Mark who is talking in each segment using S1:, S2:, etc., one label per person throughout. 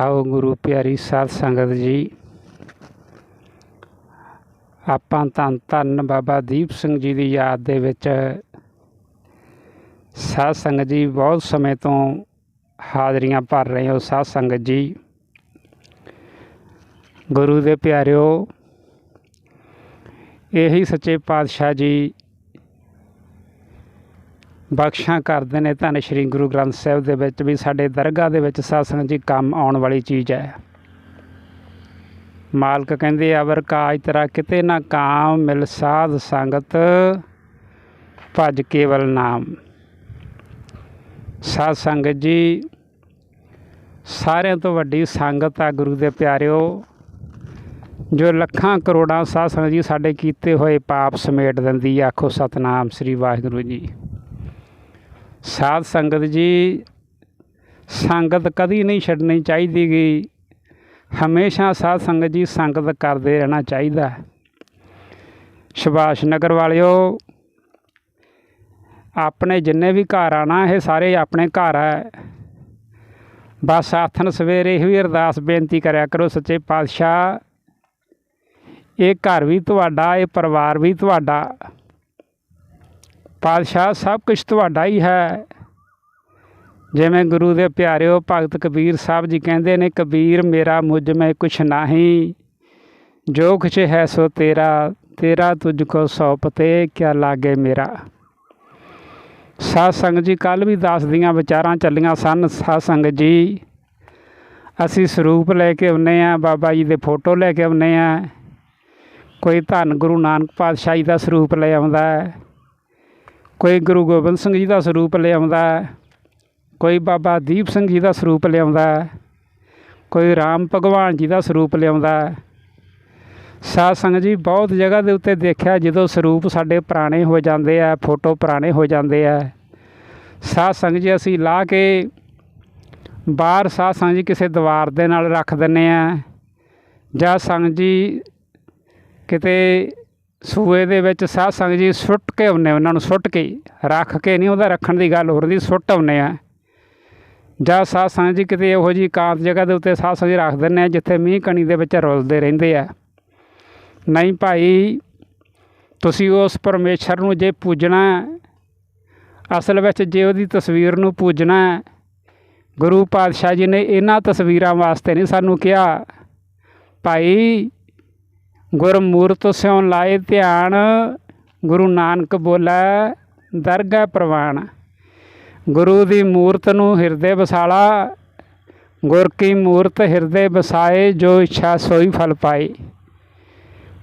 S1: ਆਓ ਗੁਰੂ ਪਿਆਰੀ ਸਾਧ ਸੰਗਤ ਜੀ। ਆਪਾਂ ਧੰਨ ਧੰਨ ਬਾਬਾ ਦੀਪ ਸਿੰਘ ਜੀ ਦੀ ਯਾਦ ਦੇ ਵਿੱਚ ਸਾਧ ਸੰਗਤ ਜੀ ਬਹੁਤ ਸਮੇਂ ਤੋਂ ਹਾਜ਼ਰੀਆਂ ਭਰ ਰਹੇ ਹੋ ਸਾਧ ਸੰਗਤ ਜੀ। ਗੁਰੂ ਦੇ ਪਿਆਰਿਓ, ਇਹੀ ਸੱਚੇ ਪਾਤਸ਼ਾਹ ਜੀ ਬਖਸ਼ਾਂ ਕਰਦੇ ਨੇ ਧੰਨ ਸ਼੍ਰੀ ਗੁਰੂ ਗ੍ਰੰਥ ਸਾਹਿਬ ਦੇ ਵਿੱਚ ਵੀ ਸਾਡੇ ਦਰਗਾਹ ਦੇ ਵਿੱਚ ਸਾਧ ਜੀ ਕੰਮ ਆਉਣ ਵਾਲੀ ਚੀਜ਼ ਹੈ। ਮਾਲਕ ਕਹਿੰਦੇ ਅਵਰ ਕਾਜ ਤਰਾ ਕਿਤੇ ਨਾ ਕਾਮ, ਮਿਲ ਸਾਧ ਸੰਗਤ, ਭਜ ਕੇਵਲ ਨਾਮ। ਸਾਧ ਸੰਗਤ ਜੀ, ਸਾਰਿਆਂ ਤੋਂ ਵੱਡੀ ਸੰਗਤ ਆ ਗੁਰੂ ਦੇ ਪਿਆਰਿਓ, ਜੋ ਲੱਖਾਂ ਕਰੋੜਾਂ ਸਾਧ ਸੰਗਤ ਜੀ ਸਾਡੇ ਕੀਤੇ ਹੋਏ ਪਾਪ ਸਮੇਟ ਦਿੰਦੀ ਆਖੋ ਸਤਨਾਮ ਸ੍ਰੀ ਵਾਹਿਗੁਰੂ ਜੀ। ਸਾਧ ਸੰਗਤ ਜੀ, ਸੰਗਤ ਕਦੀ ਨਹੀਂ ਛੱਡਣੀ ਚਾਹੀਦੀ ਗਈ ਹਮੇਸ਼ਾ ਸਾਧ ਸੰਗਤ ਜੀ ਸੰਗਤ ਕਰਦੇ ਰਹਿਣਾ ਚਾਹੀਦਾ ਸੁਭਾਸ਼ ਨਗਰ ਵਾਲਿਓ, ਆਪਣੇ ਜਿੰਨੇ ਵੀ ਘਰ ਆ ਨਾ, ਇਹ ਸਾਰੇ ਆਪਣੇ ਘਰ ਹੈ। ਬਸ ਆਥਨ ਸਵੇਰੇ ਹੀ ਅਰਦਾਸ ਬੇਨਤੀ ਕਰਿਆ ਕਰੋ, ਸੱਚੇ ਪਾਤਸ਼ਾਹ, ਇਹ ਘਰ ਵੀ ਤੁਹਾਡਾ, ਇਹ ਪਰਿਵਾਰ ਵੀ ਤੁਹਾਡਾ। ਪਾਤਸ਼ਾਹ, ਸਭ ਕੁਝ ਤੁਹਾਡਾ ਹੀ ਹੈ। ਜਿਵੇਂ ਗੁਰੂ ਦੇ ਪਿਆਰਿਓ ਭਗਤ ਕਬੀਰ ਸਾਹਿਬ ਜੀ ਕਹਿੰਦੇ ਨੇ, ਕਬੀਰ ਮੇਰਾ ਮੁਝ, ਮੈਂ ਕੁਛ ਨਹੀਂ। ਜੋ ਕੁਛ ਹੈ ਸੋ ਤੇਰਾ ਤੇਰਾ ਤੁਝ ਕੋ ਸੌਪਤੇ ਕਿਆ ਲਾਗੇ ਮੇਰਾ। ਸਾਧ ਸੰਗਤ ਜੀ ਕੱਲ ਵੀ ਦੱਸ ਦੀਆਂ ਵਿਚਾਰਾਂ ਚੱਲੀਆਂ ਸਨ। ਸਾਧ ਸੰਗਤ ਜੀ, ਅਸੀਂ ਸਰੂਪ ਲੈ ਕੇ ਆਉਂਦੇ ਆ ਬਾਬਾ ਜੀ ਦੇ ਫੋਟੋ ਲੈ ਕੇ ਆਉਂਦੇ ਆ ਕੋਈ ਧੰਨ ਗੁਰੂ ਨਾਨਕ ਪਾਤਸ਼ਾਹ ਜੀ ਦਾ ਸਰੂਪ ਲੈ ਆਉਂਦਾ ਹੈ। ਕੋਈ ਗੁਰੂ ਗੋਬਿੰਦ ਸਿੰਘ ਜੀ ਦਾ ਸਰੂਪ ਲਿਆਉਂਦਾ ਕੋਈ ਬਾਬਾ ਦੀਪ ਸਿੰਘ ਜੀ ਦਾ ਸਰੂਪ ਲਿਆਉਂਦਾ ਕੋਈ ਰਾਮ ਭਗਵਾਨ ਜੀ ਦਾ ਸਰੂਪ ਲਿਆਉਂਦਾ ਹੈ। ਸਾਧ ਸੰਗਤ ਜੀ ਬਹੁਤ ਜਗ੍ਹਾ ਦੇ ਉੱਤੇ ਦੇਖਿਆ ਜਦੋਂ ਸਰੂਪ ਸਾਡੇ ਪੁਰਾਣੇ ਹੋ ਜਾਂਦੇ ਆ, ਫੋਟੋ ਪੁਰਾਣੇ ਹੋ ਜਾਂਦੇ ਆ। ਸਾਧ ਸੰਗਤ ਜੀ ਅਸੀਂ ਲਾ ਕੇ ਬਾਹਰ ਸਾਧ ਸੰਗਤ ਜੀ ਕਿਸੇ ਦੀਵਾਰ ਦੇ ਨਾਲ ਰੱਖ ਦਿੰਨੇ ਆ ਜਾਂ ਸੰਗਤ ਜੀ ਕਿਤੇ ਸੂਏ ਦੇ ਵਿੱਚ ਸਾਧ ਸੰਗਤ ਜੀ ਸੁੱਟ ਕੇ ਆਉਂਦੇ ਉਹਨਾਂ ਨੂੰ ਸੁੱਟ ਕੇ ਰੱਖ ਕੇ ਨਹੀਂ ਉਹਦਾ ਰੱਖਣ ਦੀ ਗੱਲ ਹੋਰ ਦੀ ਸੁੱਟ ਆਉਂਦੇ ਆ। ਜਾਂ ਸਾਧ ਸੰਗਤ ਜੀ ਕਿਤੇ ਇਹੋ ਜੀ ਕਾਂਤ ਜਗ੍ਹਾ ਦੇ ਉੱਤੇ ਸਾਧ ਸੰਗਤ ਜੀ ਰੱਖ ਦਿੰਦੇ ਆ, ਜਿੱਥੇ ਮੀਂਹ ਕਣੀ ਦੇ ਵਿੱਚ ਰੁਲਦੇ ਰਹਿੰਦੇ ਆ। ਨਹੀਂ ਭਾਈ, ਤੁਸੀਂ ਉਸ ਪਰਮੇਸ਼ਰ ਨੂੰ ਜੇ ਪੂਜਣਾ ਅਸਲ ਵਿੱਚ ਜੇ ਉਹਦੀ ਤਸਵੀਰ ਨੂੰ ਪੂਜਣਾ ਗੁਰੂ ਪਾਤਸ਼ਾਹ ਜੀ ਨੇ ਇਹਨਾਂ ਤਸਵੀਰਾਂ ਵਾਸਤੇ ਨਹੀਂ ਸਾਨੂੰ ਕਿਹਾ। ਭਾਈ ਗੁਰਮੂਰਤ ਸਿਉ ਲਾਏ ਧਿਆਨ, ਗੁਰੂ ਨਾਨਕ ਬੋਲਾ ਦਰਗਾ ਪ੍ਰਵਾਨ ਗੁਰੂ ਦੀ ਮੂਰਤ ਨੂੰ ਹਿਰਦੇ ਵਸਾਲਾ, ਗੁਰ ਕੀ ਮੂਰਤ ਹਿਰਦੇ ਵਸਾਏ, ਜੋ ਇੱਛਾ ਸੋਈ ਫਲ ਪਾਏ।